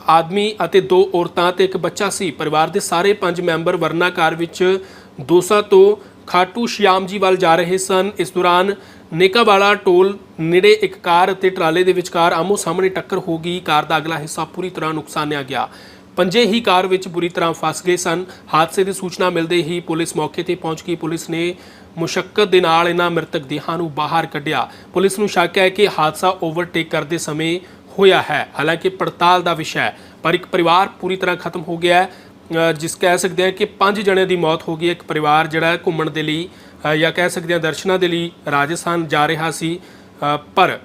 ਆਦਮੀ ਅਤੇ ਦੋ ਔਰਤਾਂ ਤੇ ਇੱਕ ਬੱਚਾ ਸੀ। ਪਰਿਵਾਰ ਦੇ ਸਾਰੇ ਪੰਜ ਮੈਂਬਰ ਵਰਨਾ ਕਾਰ ਵਿੱਚ ਦੋਸਾ ਤੋਂ ਖਾਟੂ ਸ਼ਿਆਮ ਜੀ ਵੱਲ ਜਾ ਰਹੇ ਸਨ। ਇਸ ਦੌਰਾਨ ਨੇਕਾਵਾਲਾ ਟੋਲ ਨੇੜੇ ਇੱਕ ਕਾਰ ਅਤੇ ਟਰਾਲੇ ਦੇ ਵਿਚਕਾਰ ਆਮੋ ਸਾਹਮਣੇ ਟੱਕਰ ਹੋ ਗਈ। ਕਾਰ ਦਾ ਅਗਲਾ ਹਿੱਸਾ ਪੂਰੀ ਤਰ੍ਹਾਂ ਨੁਕਸਾਨਿਆ ਗਿਆ। ਪੰਜੇ ਹੀ ਕਾਰ ਵਿੱਚ ਬੁਰੀ ਤਰ੍ਹਾਂ ਫਸ ਗਏ ਸਨ। ਹਾਦਸੇ ਦੀ ਸੂਚਨਾ ਮਿਲਦੇ ਹੀ ਪੁਲਿਸ ਮੌਕੇ ਤੇ ਪਹੁੰਚ ਗਈ। ਪੁਲਿਸ ਨੇ ਮੁਸ਼ਕਲ ਦੇ ਨਾਲ ਇਹਨਾਂ ਮ੍ਰਿਤਕ ਦੇਹਾਂ ਨੂੰ ਬਾਹਰ ਕੱਢਿਆ। ਪੁਲਿਸ ਨੂੰ ਸ਼ੱਕ ਹੈ ਕਿ ਹਾਦਸਾ ਓਵਰਟੇਕ ਕਰਦੇ ਸਮੇਂ ਹੋਇਆ ਹੈ। ਹਾਲਾਂਕਿ ਪੜਤਾਲ ਦਾ ਵਿਸ਼ਾ ਹੈ, ਪਰ ਇੱਕ ਪਰਿਵਾਰ ਪੂਰੀ ਤਰ੍ਹਾਂ ਖਤਮ ਹੋ ਗਿਆ ਹੈ ਜਿਸ ਕਹਿ ਸਕਦੇ ਹਾਂ ਕਿ ਪੰਜ ਜਣਿਆਂ ਦੀ ਮੌਤ ਹੋ ਗਈ। ਹੈ। ਇੱਕ ਪਰਿਵਾਰ ਜਿਹੜਾ ਘੁੰਮਣ ਦੇ ਲਈ ਜਾਂ ਕਹਿ ਸਕਦੇ ਹਾਂ ਦਰਸ਼ਨਾਂ ਦੇ ਲਈ ਰਾਜਸਥਾਨ ਜਾ ਰਿਹਾ ਸੀ ਪਰ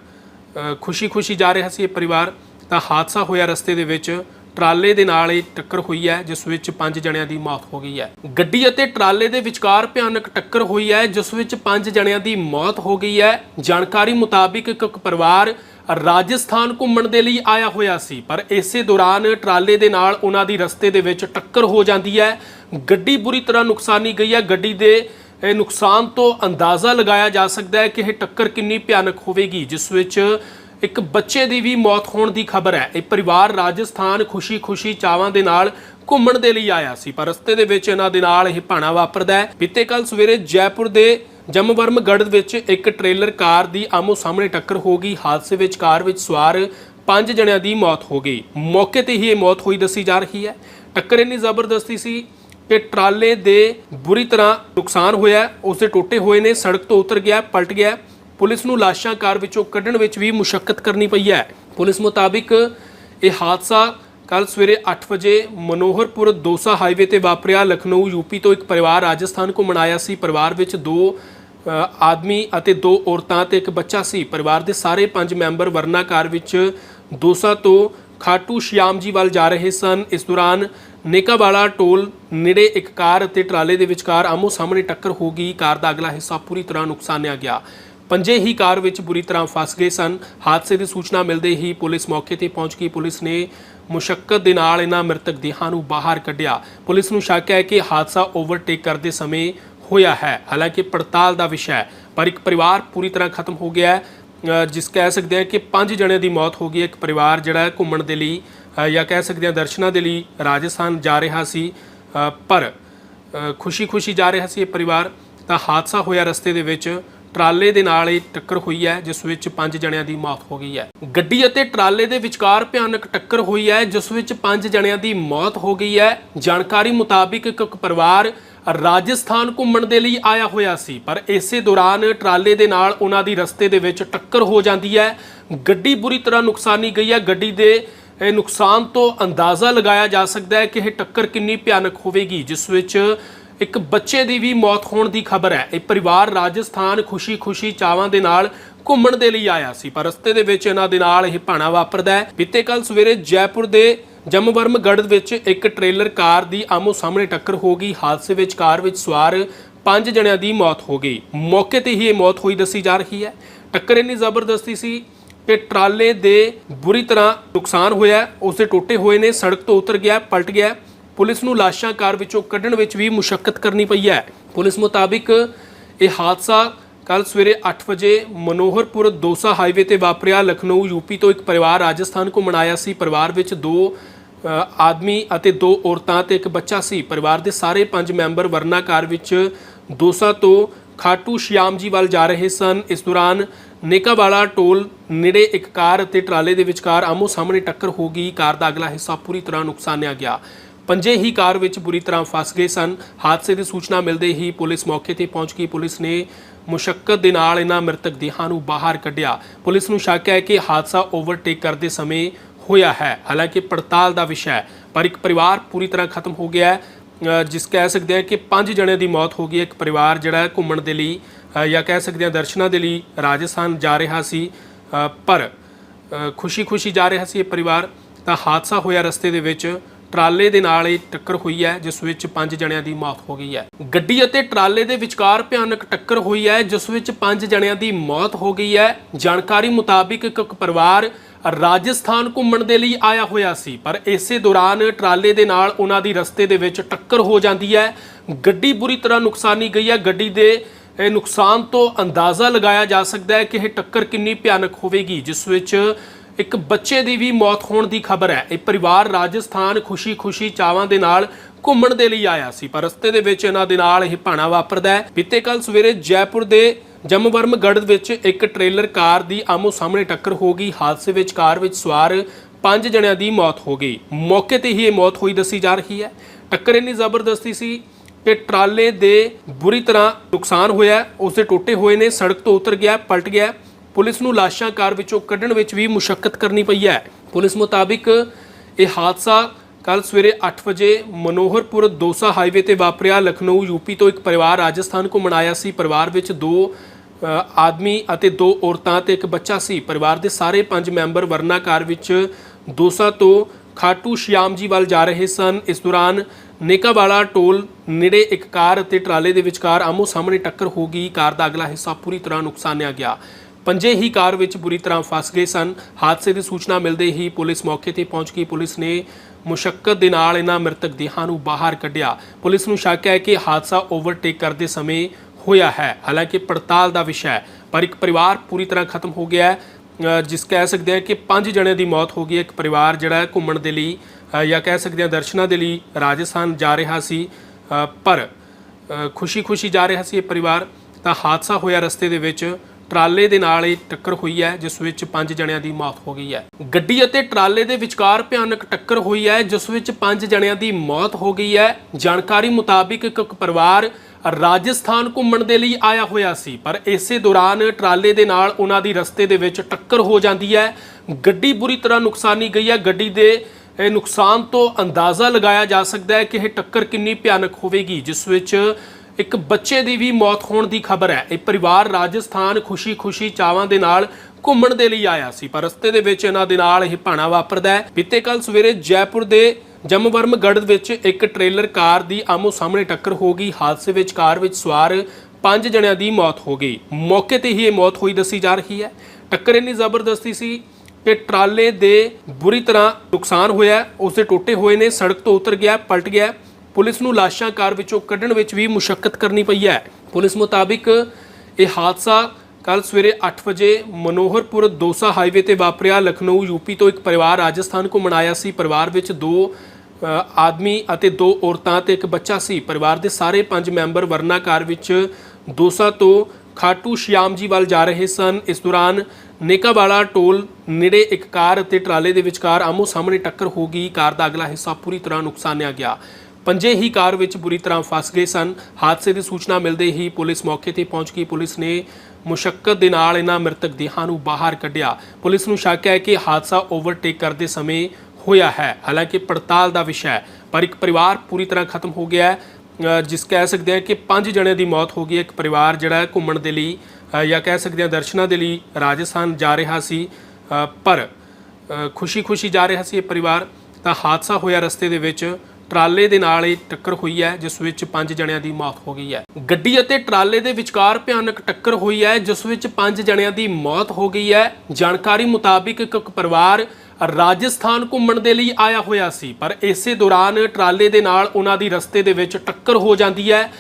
ਖੁਸ਼ੀ-ਖੁਸ਼ੀ ਜਾ ਰਿਹਾ ਸੀ ਇਹ ਪਰਿਵਾਰ। ਤਾਂ ਹਾਦਸਾ ਹੋਇਆ ਰਸਤੇ ਦੇ ਵਿੱਚ। ਟਰਾਲੇ ਦੇ ਨਾਲ ਇਹ ਟੱਕਰ ਹੋਈ ਹੈ, ਜਿਸ ਵਿੱਚ ਪੰਜ ਜਣਿਆਂ ਦੀ ਮੌਤ ਹੋ ਗਈ ਹੈ। ਗੱਡੀ ਅਤੇ ਟਰਾਲੇ ਦੇ ਵਿਚਕਾਰ ਭਿਆਨਕ ਟੱਕਰ ਹੋਈ ਹੈ, ਜਿਸ ਵਿੱਚ ਪੰਜ ਜਣਿਆਂ ਦੀ ਮੌਤ ਹੋ ਗਈ ਹੈ। ਜਾਣਕਾਰੀ ਮੁਤਾਬਿਕ ਇੱਕ ਪਰਿਵਾਰ ਰਾਜਸਥਾਨ ਘੁੰਮਣ ਦੇ ਲਈ ਆਇਆ ਹੋਇਆ ਸੀ, ਪਰ ਇਸੇ ਦੌਰਾਨ ਟਰਾਲੇ ਦੇ ਨਾਲ ਉਹਨਾਂ ਦੀ ਰਸਤੇ ਦੇ ਵਿੱਚ ਟੱਕਰ ਹੋ ਜਾਂਦੀ ਹੈ। ਗੱਡੀ ਬੁਰੀ ਤਰ੍ਹਾਂ ਨੁਕਸਾਨੀ ਗਈ ਹੈ। ਗੱਡੀ ਦੇ, ਇਹ ਨੁਕਸਾਨ ਤੋਂ ਅੰਦਾਜ਼ਾ ਲਗਾਇਆ ਜਾ ਸਕਦਾ ਹੈ ਕਿ ਇਹ ਟੱਕਰ ਕਿੰਨੀ ਭਿਆਨਕ ਹੋਵੇਗੀ, ਜਿਸ ਵਿੱਚ ਇੱਕ ਬੱਚੇ ਦੀ ਵੀ ਮੌਤ ਹੋਣ ਦੀ ਖਬਰ ਹੈ। ਇਹ ਪਰਿਵਾਰ ਰਾਜਸਥਾਨ ਖੁਸ਼ੀ-ਖੁਸ਼ੀ ਚਾਵਾਂ ਦੇ ਨਾਲ ਘੁੰਮਣ ਦੇ ਲਈ ਆਇਆ ਸੀ ਪਰ ਰਸਤੇ ਦੇ ਵਿੱਚ ਇਹਨਾਂ ਦੇ ਨਾਲ ਇਹ ਭਾਣਾ ਵਾਪਰਦਾ ਹੈ। ਬੀਤੇ ਕੱਲ ਸਵੇਰੇ ਜੈਪੁਰ ਦੇ ਜਮਵਰਮਗੜ੍ਹ ਵਿੱਚ ਇੱਕ ਟ੍ਰੇਲਰ ਕਾਰ ਦੀ ਆਮੋ ਸਾਹਮਣੇ ਟੱਕਰ ਹੋ ਗਈ। ਹਾਦਸੇ ਵਿੱਚ ਕਾਰ ਵਿੱਚ ਸਵਾਰ ਪੰਜ ਜਣਿਆਂ ਦੀ ਮੌਤ ਹੋ ਗਈ। ਮੌਕੇ ਤੇ ਹੀ ਇਹ ਮੌਤ ਹੋਈ ਦੱਸੀ ਜਾ ਰਹੀ ਹੈ। ਟੱਕਰ ਇੰਨੀ ਜ਼ਬਰਦਸਤੀ ਸੀ ਕਿ ਟਰਾਲੇ ਦੇ ਬੁਰੀ ਤਰ੍ਹਾਂ ਨੁਕਸਾਨ ਹੋਇਆ ਹੈ, ਉਸ ਦੇ ਟੋਟੇ ਹੋਏ ਨੇ ਸੜਕ ਤੋਂ ਉਤਰ ਗਿਆ ਪਲਟ ਗਿਆ। ਪੁਲਿਸ ਨੂੰ ਲਾਸ਼ਾਂ ਕਾਰ ਵਿੱਚੋਂ ਕੱਢਣ ਵਿੱਚ ਵੀ ਮੁਸ਼ਕਲ ਕਰਨੀ ਪਈ ਹੈ। ਪੁਲਿਸ ਮੁਤਾਬਿਕ ਇਹ ਹਾਦਸਾ ਕੱਲ ਸਵੇਰੇ 8 ਵਜੇ ਮਨੋਹਰਪੁਰ ਦੋਸਾ ਹਾਈਵੇ ਤੇ ਵਾਪਰਿਆ। ਲਖਨਊ, ਯੂਪੀ ਤੋਂ ਇੱਕ ਪਰਿਵਾਰ ਰਾਜਸਥਾਨ ਘੁੰਮਣ ਆਇਆ ਸੀ। ਪਰਿਵਾਰ ਵਿੱਚ ਦੋ ਆਦਮੀ ਅਤੇ ਦੋ ਔਰਤਾਂ ਤੇ ਇੱਕ ਬੱਚਾ ਸੀ। ਪਰਿਵਾਰ ਦੇ ਸਾਰੇ ਪੰਜ ਮੈਂਬਰ ਵਰਨਾ ਕਾਰ ਵਿੱਚ ਦੋਸਾ ਤੋਂ ਖਾਟੂ ਸ਼ਿਆਮ ਜੀ ਵੱਲ ਜਾ ਰਹੇ ਸਨ। ਇਸ ਦੌਰਾਨ ਨੇਕਾਵਾਲਾ ਟੋਲ ਨੇੜੇ ਇੱਕ ਕਾਰ ਅਤੇ ਟਰਾਲੇ ਦੇ ਵਿਚਕਾਰ ਆਮੋ ਸਾਹਮਣੇ ਟੱਕਰ ਹੋ ਗਈ। ਕਾਰ ਦਾ ਅਗਲਾ ਹਿੱਸਾ ਪੂਰੀ ਤਰ੍ਹਾਂ ਨੁਕਸਾਨਿਆ ਗਿਆ। ਪੰਜੇ ਹੀ ਕਾਰ ਵਿੱਚ ਬੁਰੀ ਤਰ੍ਹਾਂ ਫਸ ਗਏ ਸਨ। ਹਾਦਸੇ ਦੀ ਸੂਚਨਾ ਮਿਲਦੇ ਹੀ ਪੁਲਿਸ ਮੌਕੇ ਤੇ ਪਹੁੰਚ ਗਈ। ਪੁਲਿਸ ਨੇ ਮੁਸ਼ਕਲ ਦੇ ਨਾਲ ਇਹਨਾਂ ਮ੍ਰਿਤਕ ਦੇਹਾਂ ਨੂੰ ਬਾਹਰ ਕੱਢਿਆ। ਪੁਲਿਸ ਨੂੰ ਸ਼ੱਕ ਹੈ ਕਿ ਹਾਦਸਾ ਓਵਰਟੇਕ ਕਰਦੇ ਸਮੇਂ ਹੋਇਆ ਹੈ। ਹਾਲਾਂਕਿ ਪੜਤਾਲ ਦਾ ਵਿਸ਼ਾ ਹੈ, ਪਰ ਇੱਕ ਪਰਿਵਾਰ ਪੂਰੀ ਤਰ੍ਹਾਂ ਖਤਮ ਹੋ ਗਿਆ ਹੈ ਜਿਸ ਕਹਿ ਸਕਦੇ ਹਾਂ ਕਿ ਪੰਜ ਜਣਿਆਂ ਦੀ ਮੌਤ ਹੋ ਗਈ। ਹੈ। ਇੱਕ ਪਰਿਵਾਰ ਜਿਹੜਾ ਘੁੰਮਣ ਦੇ ਲਈ ਜਾਂ ਕਹਿ ਸਕਦੇ ਹਾਂ ਦਰਸ਼ਨਾਂ ਦੇ ਲਈ ਰਾਜਸਥਾਨ ਜਾ ਰਿਹਾ ਸੀ ਪਰ ਖੁਸ਼ੀ-ਖੁਸ਼ੀ ਜਾ ਰਿਹਾ ਸੀ ਇਹ ਪਰਿਵਾਰ। ਤਾਂ ਹਾਦਸਾ ਹੋਇਆ ਰਸਤੇ ਦੇ ਵਿੱਚ। ਟਰਾਲੇ ਦੇ ਨਾਲ ਇਹ ਟੱਕਰ ਹੋਈ ਹੈ, ਜਿਸ ਵਿੱਚ ਪੰਜ ਜਣਿਆਂ ਦੀ ਮੌਤ ਹੋ ਗਈ ਹੈ। ਗੱਡੀ ਅਤੇ ਟਰਾਲੇ ਦੇ ਵਿਚਕਾਰ ਭਿਆਨਕ ਟੱਕਰ ਹੋਈ ਹੈ, ਜਿਸ ਵਿੱਚ ਪੰਜ ਜਣਿਆਂ ਦੀ ਮੌਤ ਹੋ ਗਈ ਹੈ। ਜਾਣਕਾਰੀ ਮੁਤਾਬਿਕ ਇੱਕ ਇੱਕ ਪਰਿਵਾਰ ਰਾਜਸਥਾਨ ਘੁੰਮਣ ਦੇ ਲਈ ਆਇਆ ਹੋਇਆ ਸੀ, ਪਰ ਇਸੇ ਦੌਰਾਨ ਟਰਾਲੇ ਦੇ ਨਾਲ ਉਹਨਾਂ ਦੀ ਰਸਤੇ ਦੇ ਵਿੱਚ ਟੱਕਰ ਹੋ ਜਾਂਦੀ ਹੈ। ਗੱਡੀ ਬੁਰੀ ਤਰ੍ਹਾਂ ਨੁਕਸਾਨੀ ਗਈ ਹੈ। ਗੱਡੀ ਦੇ, ਇਹ ਨੁਕਸਾਨ ਤੋਂ ਅੰਦਾਜ਼ਾ ਲਗਾਇਆ ਜਾ ਸਕਦਾ ਹੈ ਕਿ ਇਹ ਟੱਕਰ ਕਿੰਨੀ ਭਿਆਨਕ ਹੋਵੇਗੀ, ਜਿਸ ਵਿੱਚ ਇੱਕ ਬੱਚੇ ਦੀ ਵੀ ਮੌਤ ਹੋਣ ਦੀ ਖਬਰ ਹੈ। ਇਹ ਪਰਿਵਾਰ ਰਾਜਸਥਾਨ ਖੁਸ਼ੀ-ਖੁਸ਼ੀ ਚਾਵਾਂ ਦੇ ਨਾਲ ਘੁੰਮਣ ਦੇ ਲਈ ਆਇਆ ਸੀ, ਪਰ ਰਸਤੇ ਦੇ ਵਿੱਚ ਇਹਨਾਂ ਦੇ ਨਾਲ ਇਹ ਭਾਣਾ ਵਾਪਰਦਾ ਹੈ। ਬੀਤੇ ਕੱਲ ਸਵੇਰੇ ਜੈਪੁਰ ਦੇ ਜਮਵਰਮਗੜ੍ਹ ਵਿੱਚ ਇੱਕ ਟ੍ਰੇਲਰ ਕਾਰ ਦੀ ਆਮੋ ਸਾਹਮਣੇ ਟੱਕਰ ਹੋ ਗਈ। ਹਾਦਸੇ ਵਿੱਚ ਕਾਰ ਵਿੱਚ ਸਵਾਰ ਪੰਜ ਜਣਿਆਂ ਦੀ ਮੌਤ ਹੋ ਗਈ। ਮੌਕੇ ਤੇ ਹੀ ਇਹ ਮੌਤ ਹੋਈ ਦੱਸੀ ਜਾ ਰਹੀ ਹੈ। ਟੱਕਰ ਇੰਨੀ ਜ਼ਬਰਦਸਤੀ ਸੀ ਕਿ ਟਰਾਲੇ ਦੇ ਬੁਰੀ ਤਰ੍ਹਾਂ ਨੁਕਸਾਨ ਹੋਇਆ ਉਸ ਦੇ ਟੁੱਟੇ ਹੋਏ ਨੇ, ਸੜਕ ਤੋਂ ਉਤਰ ਗਿਆ, ਪਲਟ ਗਿਆ। ਪੁਲਿਸ ਨੂੰ ਲਾਸ਼ਾਂ ਕਾਰ ਵਿੱਚੋਂ ਕੱਢਣ ਵਿੱਚ ਵੀ ਮੁਸ਼ਕਲ ਕਰਨੀ ਪਈ ਹੈ। ਪੁਲਿਸ ਮੁਤਾਬਿਕ ਇਹ ਹਾਦਸਾ ਕੱਲ ਸਵੇਰੇ 8 ਵਜੇ ਮਨੋਹਰਪੁਰ ਦੋਸਾ ਹਾਈਵੇ ਤੇ ਵਾਪਰਿਆ। ਲਖਨਊ, ਯੂਪੀ ਤੋਂ ਇੱਕ ਪਰਿਵਾਰ ਰਾਜਸਥਾਨ ਘੁੰਮਣ ਆਇਆ ਸੀ। ਪਰਿਵਾਰ ਵਿੱਚ ਦੋ ਆਦਮੀ ਅਤੇ ਦੋ ਔਰਤਾਂ ਤੇ ਇੱਕ ਬੱਚਾ ਸੀ। ਪਰਿਵਾਰ ਦੇ ਸਾਰੇ ਪੰਜ ਮੈਂਬਰ ਵਰਨਾ ਕਾਰ ਵਿੱਚ ਦੋਸਾ ਤੋਂ ਖਾਟੂ ਸ਼ਿਆਮ ਜੀ ਵੱਲ ਜਾ ਰਹੇ ਸਨ। ਇਸ ਦੌਰਾਨ ਨੇਕਾਵਾਲਾ ਟੋਲ ਨੇੜੇ ਇੱਕ ਕਾਰ ਅਤੇ ਟਰਾਲੇ ਦੇ ਵਿਚਕਾਰ ਆਮੋ ਸਾਹਮਣੇ ਟੱਕਰ ਹੋ ਗਈ। ਕਾਰ ਦਾ ਅਗਲਾ ਹਿੱਸਾ ਪੂਰੀ ਤਰ੍ਹਾਂ ਨੁਕਸਾਨਿਆ ਗਿਆ। ਪੰਜੇ ਹੀ ਕਾਰ ਵਿੱਚ ਬੁਰੀ ਤਰ੍ਹਾਂ ਫਸ ਗਏ ਸਨ। ਹਾਦਸੇ ਦੀ ਸੂਚਨਾ ਮਿਲਦੇ ਹੀ ਪੁਲਿਸ ਮੌਕੇ ਤੇ ਪਹੁੰਚ ਗਈ। ਪੁਲਿਸ ਨੇ ਮੁਸ਼ਕਲ ਦੇ ਨਾਲ ਇਹਨਾਂ ਮ੍ਰਿਤਕ ਦੇਹਾਂ ਨੂੰ ਬਾਹਰ ਕੱਢਿਆ। ਪੁਲਿਸ ਨੂੰ ਸ਼ੱਕ ਹੈ ਕਿ ਹਾਦਸਾ ਓਵਰਟੇਕ ਕਰਦੇ ਸਮੇਂ ਹੋਇਆ ਹੈ। ਹਾਲਾਂਕਿ ਪੜਤਾਲ ਦਾ ਵਿਸ਼ਾ ਹੈ, ਪਰ ਇੱਕ ਪਰਿਵਾਰ ਪੂਰੀ ਤਰ੍ਹਾਂ ਖਤਮ ਹੋ ਗਿਆ ਹੈ ਜਿਸ ਕਹਿ ਸਕਦੇ ਹਾਂ ਕਿ ਪੰਜ ਜਣਿਆਂ ਦੀ ਮੌਤ ਹੋ ਗਈ। ਇੱਕ ਪਰਿਵਾਰ ਜਿਹੜਾ ਘੁੰਮਣ ਦੇ ਲਈ ਜਾਂ ਕਹਿ ਸਕਦੇ ਹਾਂ ਦਰਸ਼ਨਾਂ ਦੇ ਲਈ ਰਾਜਸਥਾਨ ਜਾ ਰਿਹਾ ਸੀ ਪਰ ਖੁਸ਼ੀ-ਖੁਸ਼ੀ ਜਾ ਰਿਹਾ ਸੀ ਇਹ ਪਰਿਵਾਰ। ਤਾਂ ਹਾਦਸਾ ਹੋਇਆ ਰਸਤੇ ਦੇ ਵਿੱਚ। ਟਰਾਲੇ ਦੇ ਨਾਲ ਇਹ ਟੱਕਰ ਹੋਈ ਹੈ, ਜਿਸ ਵਿੱਚ ਪੰਜ ਜਣਿਆਂ ਦੀ ਮੌਤ ਹੋ ਗਈ ਹੈ। ਗੱਡੀ ਅਤੇ ਟਰਾਲੇ ਦੇ ਵਿਚਕਾਰ ਭਿਆਨਕ ਟੱਕਰ ਹੋਈ ਹੈ, ਜਿਸ ਵਿੱਚ ਪੰਜ ਜਣਿਆਂ ਦੀ ਮੌਤ ਹੋ ਗਈ ਹੈ। ਜਾਣਕਾਰੀ ਮੁਤਾਬਿਕ ਇੱਕ ਇੱਕ ਪਰਿਵਾਰ ਰਾਜਸਥਾਨ ਘੁੰਮਣ ਦੇ ਲਈ ਆਇਆ ਹੋਇਆ ਸੀ, ਪਰ ਇਸੇ ਦੌਰਾਨ ਟਰਾਲੇ ਦੇ ਨਾਲ ਉਹਨਾਂ ਦੀ ਰਸਤੇ ਦੇ ਵਿੱਚ ਟੱਕਰ ਹੋ ਜਾਂਦੀ ਹੈ। ਗੱਡੀ ਬੁਰੀ ਤਰ੍ਹਾਂ ਨੁਕਸਾਨੀ ਗਈ ਹੈ। ਗੱਡੀ ਦੇ, ਇਹ ਨੁਕਸਾਨ ਤੋਂ ਅੰਦਾਜ਼ਾ ਲਗਾਇਆ ਜਾ ਸਕਦਾ ਹੈ ਕਿ ਇਹ ਟੱਕਰ ਕਿੰਨੀ ਭਿਆਨਕ ਹੋਵੇਗੀ, ਜਿਸ ਵਿੱਚ ਇੱਕ ਬੱਚੇ ਦੀ ਵੀ ਮੌਤ ਹੋਣ ਦੀ ਖਬਰ ਹੈ। ਇਹ ਪਰਿਵਾਰ ਰਾਜਸਥਾਨ ਖੁਸ਼ੀ-ਖੁਸ਼ੀ ਚਾਵਾਂ ਦੇ ਨਾਲ ਘੁੰਮਣ ਦੇ ਲਈ ਆਇਆ ਸੀ, ਪਰ ਰਸਤੇ ਦੇ ਵਿੱਚ ਇਹਨਾਂ ਦੇ ਨਾਲ ਇਹ ਭਾਣਾ ਵਾਪਰਦਾ ਹੈ। ਬੀਤੇ ਕੱਲ ਸਵੇਰੇ ਜੈਪੁਰ ਦੇ ਜਮਵਰਮਗੜ੍ਹ ਵਿੱਚ ਇੱਕ ਟ੍ਰੇਲਰ ਕਾਰ ਦੀ ਆਮੋ ਸਾਹਮਣੇ ਟੱਕਰ ਹੋ ਗਈ। ਹਾਦਸੇ ਵਿੱਚ ਕਾਰ ਵਿੱਚ ਸਵਾਰ ਪੰਜ ਜਣਿਆਂ ਦੀ ਮੌਤ ਹੋ ਗਈ। ਮੌਕੇ ਤੇ ਹੀ ਇਹ ਮੌਤ ਹੋਈ ਦੱਸੀ ਜਾ ਰਹੀ ਹੈ। ਟੱਕਰ ਇੰਨੀ ਜ਼ਬਰਦਸਤੀ ਸੀ ਕਿ ਟਰਾਲੇ ਦੇ ਬੁਰੀ ਤਰ੍ਹਾਂ ਨੁਕਸਾਨ ਹੋਇਆ ਉਸ ਦੇ ਟੁੱਟੇ ਹੋਏ ਨੇ, ਸੜਕ ਤੋਂ ਉਤਰ ਗਿਆ, ਪਲਟ ਗਿਆ ਪੁਲਿਸ ਨੂੰ ਲਾਸ਼ਾਂ ਕਾਰ ਵਿੱਚੋਂ ਕੱਢਣ ਵਿੱਚ ਵੀ ਮੁਸ਼ਕਲ ਕਰਨੀ ਪਈ ਹੈ। ਪੁਲਿਸ ਮੁਤਾਬਿਕ ਇਹ ਹਾਦਸਾ ਕੱਲ ਸਵੇਰੇ 8 ਵਜੇ ਮਨੋਹਰਪੁਰ ਦੋਸਾ ਹਾਈਵੇ ਤੇ ਵਾਪਰਿਆ। ਲਖਨਊ ਯੂਪੀ ਤੋਂ ਇੱਕ ਪਰਿਵਾਰ ਰਾਜਸਥਾਨ ਘੁੰਮਣ ਆਇਆ ਸੀ। ਪਰਿਵਾਰ ਵਿੱਚ ਦੋ ਆਦਮੀ ਅਤੇ ਦੋ ਔਰਤਾਂ ਤੇ ਇੱਕ ਬੱਚਾ ਸੀ। ਪਰਿਵਾਰ ਦੇ ਸਾਰੇ ਪੰਜ ਮੈਂਬਰ ਵਰਨਾ ਕਾਰ ਵਿੱਚ ਦੋਸਾ ਤੋਂ ਖਾਟੂ ਸ਼ਿਆਮ ਜੀ ਵੱਲ ਜਾ ਰਹੇ ਸਨ। ਇਸ ਦੌਰਾਨ ਨੇਕਾਵਾਲਾ ਟੋਲ ਨੇੜੇ ਇੱਕ ਕਾਰ ਅਤੇ ਟਰਾਲੇ ਦੇ ਵਿਚਕਾਰ ਆਮੋ ਸਾਹਮਣੇ ਟੱਕਰ ਹੋ ਗਈ। ਕਾਰ ਦਾ ਅਗਲਾ ਹਿੱਸਾ ਪੂਰੀ ਤਰ੍ਹਾਂ ਨੁਕਸਾਨਿਆ ਗਿਆ। ਪੰਜੇ ਹੀ ਕਾਰ ਵਿੱਚ ਬੁਰੀ ਤਰ੍ਹਾਂ ਫਸ ਗਏ ਸਨ। ਹਾਦਸੇ ਦੀ ਸੂਚਨਾ ਮਿਲਦੇ ਹੀ ਪੁਲਿਸ ਮੌਕੇ ਤੇ ਪਹੁੰਚ ਗਈ। ਪੁਲਿਸ ਨੇ ਮੁਸ਼ਕਲ ਦੇ ਨਾਲ ਇਹਨਾਂ ਮ੍ਰਿਤਕ ਦੇਹਾਂ ਨੂੰ ਬਾਹਰ ਕੱਢਿਆ। ਪੁਲਿਸ ਨੂੰ ਸ਼ੱਕ ਹੈ ਕਿ ਹਾਦਸਾ ਓਵਰਟੇਕ ਕਰਦੇ ਸਮੇਂ ਹੋਇਆ ਹੈ। ਹਾਲਾਂਕਿ ਪੜਤਾਲ ਦਾ ਵਿਸ਼ਾ ਹੈ, ਪਰ ਇੱਕ ਪਰਿਵਾਰ ਪੂਰੀ ਤਰ੍ਹਾਂ ਖਤਮ ਹੋ ਗਿਆ ਹੈ ਜਿਸ ਕਹਿ ਸਕਦੇ ਹਾਂ ਕਿ ਪੰਜ ਜਣਿਆਂ ਦੀ ਮੌਤ ਹੋ ਗਈ ਇੱਕ ਪਰਿਵਾਰ ਜਿਹੜਾ ਘੁੰਮਣ ਦੇ ਲਈ ਜਾਂ ਕਹਿ ਸਕਦੇ ਹਾਂ ਦਰਸ਼ਨਾਂ ਦੇ ਲਈ ਰਾਜਸਥਾਨ ਜਾ ਰਿਹਾ ਸੀ ਪਰ ਖੁਸ਼ੀ-ਖੁਸ਼ੀ ਜਾ ਰਿਹਾ ਸੀ ਇਹ ਪਰਿਵਾਰ। ਤਾਂ ਹਾਦਸਾ ਹੋਇਆ ਰਸਤੇ ਦੇ ਵਿੱਚ। ਟਰਾਲੇ ਦੇ ਨਾਲ ਇਹ ਟੱਕਰ ਹੋਈ ਹੈ, ਜਿਸ ਵਿੱਚ ਪੰਜ ਜਣਿਆਂ ਦੀ ਮੌਤ ਹੋ ਗਈ ਹੈ। ਗੱਡੀ ਅਤੇ ਟਰਾਲੇ ਦੇ ਵਿਚਕਾਰ ਭਿਆਨਕ ਟੱਕਰ ਹੋਈ ਹੈ, ਜਿਸ ਵਿੱਚ ਪੰਜ ਜਣਿਆਂ ਦੀ ਮੌਤ ਹੋ ਗਈ ਹੈ। ਜਾਣਕਾਰੀ ਮੁਤਾਬਿਕ ਇੱਕ ਇੱਕ ਪਰਿਵਾਰ ਰਾਜਸਥਾਨ ਘੁੰਮਣ ਦੇ ਲਈ ਆਇਆ ਹੋਇਆ ਸੀ, ਪਰ ਇਸੇ ਦੌਰਾਨ ਟਰਾਲੇ ਦੇ ਨਾਲ ਉਹਨਾਂ ਦੀ ਰਸਤੇ ਦੇ ਵਿੱਚ ਟੱਕਰ ਹੋ ਜਾਂਦੀ ਹੈ। ਗੱਡੀ ਬੁਰੀ ਤਰ੍ਹਾਂ ਨੁਕਸਾਨੀ ਗਈ ਹੈ। ਗੱਡੀ ਦੇ, ਇਹ ਨੁਕਸਾਨ ਤੋਂ ਅੰਦਾਜ਼ਾ ਲਗਾਇਆ ਜਾ ਸਕਦਾ ਹੈ ਕਿ ਇਹ ਟੱਕਰ ਕਿੰਨੀ ਭਿਆਨਕ ਹੋਵੇਗੀ, ਜਿਸ ਵਿੱਚ ਇੱਕ ਬੱਚੇ ਦੀ ਵੀ ਮੌਤ ਹੋਣ ਦੀ ਖਬਰ ਹੈ। ਇਹ ਪਰਿਵਾਰ ਰਾਜਸਥਾਨ ਖੁਸ਼ੀ-ਖੁਸ਼ੀ ਚਾਵਾਂ ਦੇ ਨਾਲ ਘੁੰਮਣ ਦੇ ਲਈ ਆਇਆ ਸੀ, ਪਰ ਰਸਤੇ ਦੇ ਵਿੱਚ ਇਹਨਾਂ ਦੇ ਨਾਲ ਇਹ ਭਾਣਾ ਵਾਪਰਦਾ ਹੈ। ਬੀਤੇ ਕੱਲ ਸਵੇਰੇ ਜੈਪੁਰ ਦੇ ਜਮਵਰਮਗੜ੍ਹ ਵਿੱਚ ਇੱਕ ਟ੍ਰੇਲਰ ਕਾਰ ਦੀ ਆਮੋ ਸਾਹਮਣੇ ਟੱਕਰ ਹੋ ਗਈ। ਹਾਦਸੇ ਵਿੱਚ ਕਾਰ ਵਿੱਚ ਸਵਾਰ ਪੰਜ ਜਣਿਆਂ ਦੀ ਮੌਤ ਹੋ ਗਈ। ਮੌਕੇ ਤੇ ਹੀ ਇਹ ਮੌਤ ਹੋਈ ਦੱਸੀ ਜਾ ਰਹੀ ਹੈ। ਟੱਕਰ ਇੰਨੀ ਜ਼ਬਰਦਸਤੀ ਸੀ ਕਿ ਟਰਾਲੇ ਦੇ ਬੁਰੀ ਤਰ੍ਹਾਂ ਨੁਕਸਾਨ ਹੋਇਆ ਉਸ ਦੇ ਟੁੱਟੇ ਹੋਏ ਨੇ, ਸੜਕ ਤੋਂ ਉਤਰ ਗਿਆ, ਪਲਟ ਗਿਆ ਪੁਲਿਸ ਨੂੰ ਲਾਸ਼ਾਂ ਕਾਰ ਵਿੱਚੋਂ ਕੱਢਣ ਵਿੱਚ ਵੀ ਮੁਸ਼ਕਲ ਕਰਨੀ ਪਈ ਹੈ। ਪੁਲਿਸ ਮੁਤਾਬਿਕ ਇਹ ਹਾਦਸਾ ਕੱਲ ਸਵੇਰੇ 8 ਵਜੇ ਮਨੋਹਰਪੁਰ ਦੋਸਾ ਹਾਈਵੇ ਤੇ ਵਾਪਰਿਆ। ਲਖਨਊ ਯੂਪੀ ਤੋਂ ਇੱਕ ਪਰਿਵਾਰ ਰਾਜਸਥਾਨ ਘੁੰਮਣ ਆਇਆ ਸੀ। ਪਰਿਵਾਰ ਵਿੱਚ ਦੋ ਆਦਮੀ ਅਤੇ ਦੋ ਔਰਤਾਂ ਤੇ ਇੱਕ ਬੱਚਾ ਸੀ। ਪਰਿਵਾਰ ਦੇ ਸਾਰੇ ਪੰਜ ਮੈਂਬਰ ਵਰਨਾ ਕਾਰ ਵਿੱਚ ਦੋਸਾ ਤੋਂ ਖਾਟੂ ਸ਼ਿਆਮ ਜੀ ਵੱਲ ਜਾ ਰਹੇ ਸਨ। ਇਸ ਦੌਰਾਨ ਨੇਕਾਵਾਲਾ ਟੋਲ ਨੇੜੇ ਇੱਕ ਕਾਰ ਅਤੇ ਟਰਾਲੇ ਦੇ ਵਿਚਕਾਰ ਆਮੋ ਸਾਹਮਣੇ ਟੱਕਰ ਹੋ ਗਈ। ਕਾਰ ਦਾ ਅਗਲਾ ਹਿੱਸਾ ਪੂਰੀ ਤਰ੍ਹਾਂ ਨੁਕਸਾਨਿਆ ਗਿਆ। ਪੰਜੇ ਹੀ ਕਾਰ ਵਿੱਚ ਬੁਰੀ ਤਰ੍ਹਾਂ ਫਸ ਗਏ ਸਨ। ਹਾਦਸੇ ਦੀ ਸੂਚਨਾ ਮਿਲਦੇ ਹੀ ਪੁਲਿਸ ਮੌਕੇ ਤੇ ਪਹੁੰਚ ਗਈ। ਪੁਲਿਸ ਨੇ ਮੁਸ਼ੱਕਤ ਦੇ ਨਾਲ ਇਹਨਾਂ ਮ੍ਰਿਤਕ ਦੇਹਾਂ ਨੂੰ ਬਾਹਰ ਕੱਢਿਆ। ਪੁਲਿਸ ਨੂੰ ਸ਼ੱਕ ਹੈ ਕਿ ਹਾਦਸਾ ਓਵਰਟੇਕ ਕਰਦੇ ਸਮੇਂ ਹੋਇਆ ਹੈ। ਹਾਲਾਂਕਿ ਪੜਤਾਲ ਦਾ ਵਿਸ਼ਾ ਹੈ, ਪਰ ਇੱਕ ਪਰਿਵਾਰ ਪੂਰੀ ਤਰ੍ਹਾਂ ਖਤਮ ਹੋ ਗਿਆ ਹੈ ਜਿਸ ਕਹਿ ਸਕਦੇ ਹਾਂ ਕਿ ਪੰਜ ਜਣਿਆਂ ਦੀ ਮੌਤ ਹੋ ਗਈ ਹੈ। ਇੱਕ ਪਰਿਵਾਰ ਜਿਹੜਾ ਘੁੰਮਣ ਦੇ ਲਈ ਜਾਂ ਕਹਿ ਸਕਦੇ ਹਾਂ ਦਰਸ਼ਨਾਂ ਦੇ ਲਈ ਰਾਜਸਥਾਨ ਜਾ ਰਿਹਾ ਸੀ ਪਰ ਖੁਸ਼ੀ-ਖੁਸ਼ੀ ਜਾ ਰਿਹਾ ਸੀ ਇਹ ਪਰਿਵਾਰ। ਤਾਂ ਹਾਦਸਾ ਹੋਇਆ ਰਸਤੇ ਦੇ ਵਿੱਚ। ਟਰਾਲੇ ਦੇ ਨਾਲ ਇਹ ਟੱਕਰ ਹੋਈ ਹੈ, ਜਿਸ ਵਿੱਚ ਪੰਜ ਜਣਿਆਂ ਦੀ ਮੌਤ ਹੋ ਗਈ ਹੈ। ਗੱਡੀ ਅਤੇ ਟਰਾਲੇ ਦੇ ਵਿਚਕਾਰ ਭਿਆਨਕ ਟੱਕਰ ਹੋਈ ਹੈ, ਜਿਸ ਵਿੱਚ ਪੰਜ ਜਣਿਆਂ ਦੀ ਮੌਤ ਹੋ ਗਈ ਹੈ। ਜਾਣਕਾਰੀ ਮੁਤਾਬਿਕ ਇੱਕ ਪਰਿਵਾਰ ਰਾਜਸਥਾਨ ਘੁੰਮਣ ਦੇ ਲਈ ਆਇਆ ਹੋਇਆ ਸੀ, ਪਰ ਇਸੇ ਦੌਰਾਨ ਟਰਾਲੇ ਦੇ ਨਾਲ ਉਹਨਾਂ ਦੀ ਰਸਤੇ ਦੇ ਵਿੱਚ ਟੱਕਰ ਹੋ ਜਾਂਦੀ ਹੈ।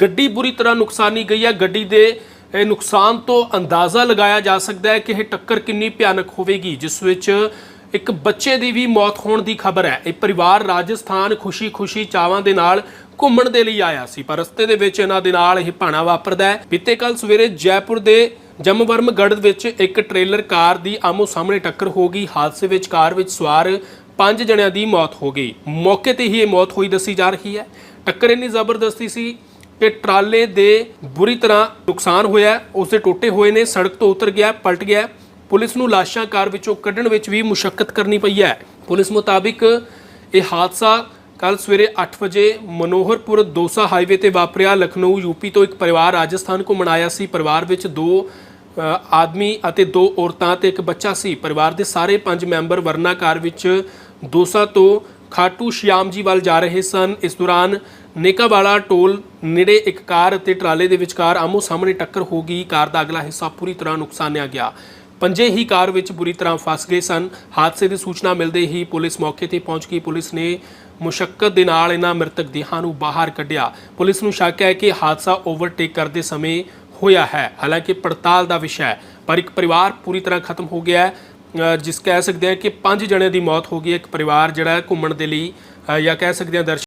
ਗੱਡੀ ਬੁਰੀ ਤਰ੍ਹਾਂ ਨੁਕਸਾਨੀ ਗਈ ਹੈ। ਗੱਡੀ ਦੇ, ਇਹ ਨੁਕਸਾਨ ਤੋਂ ਅੰਦਾਜ਼ਾ ਲਗਾਇਆ ਜਾ ਸਕਦਾ ਹੈ ਕਿ ਇਹ ਟੱਕਰ ਕਿੰਨੀ ਭਿਆਨਕ ਹੋਵੇਗੀ, ਜਿਸ ਵਿੱਚ ਇੱਕ ਬੱਚੇ ਦੀ ਵੀ ਮੌਤ ਹੋਣ ਦੀ ਖਬਰ ਹੈ। ਇਹ ਪਰਿਵਾਰ ਰਾਜਸਥਾਨ ਖੁਸ਼ੀ-ਖੁਸ਼ੀ ਚਾਵਾਂ ਦੇ ਨਾਲ ਘੁੰਮਣ ਦੇ ਲਈ ਆਇਆ ਸੀ ਪਰ ਰਸਤੇ ਦੇ ਵਿੱਚ ਇਹਨਾਂ ਦੇ ਨਾਲ ਇਹ ਭਾਣਾ ਵਾਪਰਦਾ ਹੈ। ਬੀਤੇ ਕੱਲ ਸਵੇਰੇ ਜੈਪੁਰ ਦੇ ਜਮਵਰਮਗੜ੍ਹ ਵਿੱਚ ਇੱਕ ਟ੍ਰੇਲਰ ਕਾਰ ਦੀ ਆਮੋ ਸਾਹਮਣੇ ਟੱਕਰ ਹੋ ਗਈ। ਹਾਦਸੇ ਵਿੱਚ ਕਾਰ ਵਿੱਚ ਸਵਾਰ ਪੰਜ ਜਣਿਆਂ ਦੀ ਮੌਤ ਹੋ ਗਈ। ਮੌਕੇ ਤੇ ਹੀ ਇਹ ਮੌਤ ਹੋਈ ਦੱਸੀ ਜਾ ਰਹੀ ਹੈ। ਟੱਕਰ ਇੰਨੀ ਜ਼ਬਰਦਸਤੀ ਸੀ ਕਿ ਟਰਾਲੇ ਦੇ ਬੁਰੀ ਤਰ੍ਹਾਂ ਨੁਕਸਾਨ ਹੋਇਆ ਹੈ, ਉਸ ਦੇ ਟੋਟੇ ਹੋਏ ਨੇ ਸੜਕ ਤੋਂ ਉਤਰ ਗਿਆ ਪਲਟ ਗਿਆ ਪੁਲਿਸ ਨੂੰ ਲਾਸ਼ਾਂ ਕਾਰ ਵਿੱਚੋਂ ਕੱਢਣ ਵਿੱਚ ਵੀ ਮੁਸ਼ਕਲ ਕਰਨੀ ਪਈ ਹੈ। ਪੁਲਿਸ ਮੁਤਾਬਿਕ ਇਹ ਹਾਦਸਾ ਕੱਲ ਸਵੇਰੇ 8 ਵਜੇ ਮਨੋਹਰਪੁਰ ਦੋਸਾ ਹਾਈਵੇ ਤੇ ਵਾਪਰਿਆ। ਲਖਨਊ, ਯੂਪੀ ਤੋਂ ਇੱਕ ਪਰਿਵਾਰ ਰਾਜਸਥਾਨ ਘੁੰਮਣ ਆਇਆ ਸੀ। ਪਰਿਵਾਰ ਵਿੱਚ ਦੋ ਆਦਮੀ ਅਤੇ ਦੋ ਔਰਤਾਂ ਤੇ ਇੱਕ ਬੱਚਾ ਸੀ। ਪਰਿਵਾਰ ਦੇ ਸਾਰੇ ਪੰਜ ਮੈਂਬਰ ਵਰਨਾ ਕਾਰ ਵਿੱਚ ਦੋਸਾ ਤੋਂ ਖਾਟੂ ਸ਼ਿਆਮ ਜੀ ਵੱਲ ਜਾ ਰਹੇ ਸਨ। ਇਸ ਦੌਰਾਨ ਨੇਕਾਵਾਲਾ ਟੋਲ ਨੇੜੇ ਇੱਕ ਕਾਰ ਅਤੇ ਟਰਾਲੇ ਦੇ ਵਿਚਕਾਰ ਆਮੋ ਸਾਹਮਣੇ ਟੱਕਰ ਹੋ ਗਈ। ਕਾਰ ਦਾ ਅਗਲਾ ਹਿੱਸਾ ਪੂਰੀ ਤਰ੍ਹਾਂ ਨੁਕਸਾਨਿਆ ਗਿਆ। ਪੰਜੇ ਹੀ ਕਾਰ ਵਿੱਚ ਬੁਰੀ ਤਰ੍ਹਾਂ ਫਸ ਗਏ ਸਨ। ਹਾਦਸੇ ਦੀ ਸੂਚਨਾ ਮਿਲਦੇ ਹੀ ਪੁਲਿਸ ਮੌਕੇ ਤੇ ਪਹੁੰਚ ਗਈ। ਪੁਲਿਸ ਨੇ ਮੁਸ਼ੱਕਤ ਦੇ ਨਾਲ ਇਹਨਾਂ ਮ੍ਰਿਤਕ ਦੇਹਾਂ ਨੂੰ ਬਾਹਰ ਕੱਢਿਆ। ਪੁਲਿਸ ਨੂੰ ਸ਼ੱਕ ਹੈ ਕਿ ਹਾਦਸਾ ਓਵਰਟੇਕ ਕਰਦੇ ਸਮੇਂ ਹੋਇਆ ਹੈ। ਹਾਲਾਂਕਿ ਪੜਤਾਲ ਦਾ ਵਿਸ਼ਾ ਹੈ, ਪਰ ਇੱਕ ਪਰਿਵਾਰ ਪੂਰੀ ਤਰ੍ਹਾਂ ਖਤਮ ਹੋ ਗਿਆ ਹੈ ਜਿਸ ਕਹਿ ਸਕਦੇ ਹਾਂ ਕਿ ਪੰਜ ਜਣਿਆਂ ਦੀ ਮੌਤ ਹੋ ਗਈ ਇੱਕ ਪਰਿਵਾਰ ਜਿਹੜਾ ਘੁੰਮਣ ਦੇ ਲਈ ਜਾਂ ਕਹਿ ਸਕਦੇ ਹਾਂ ਦਰਸ਼ਨ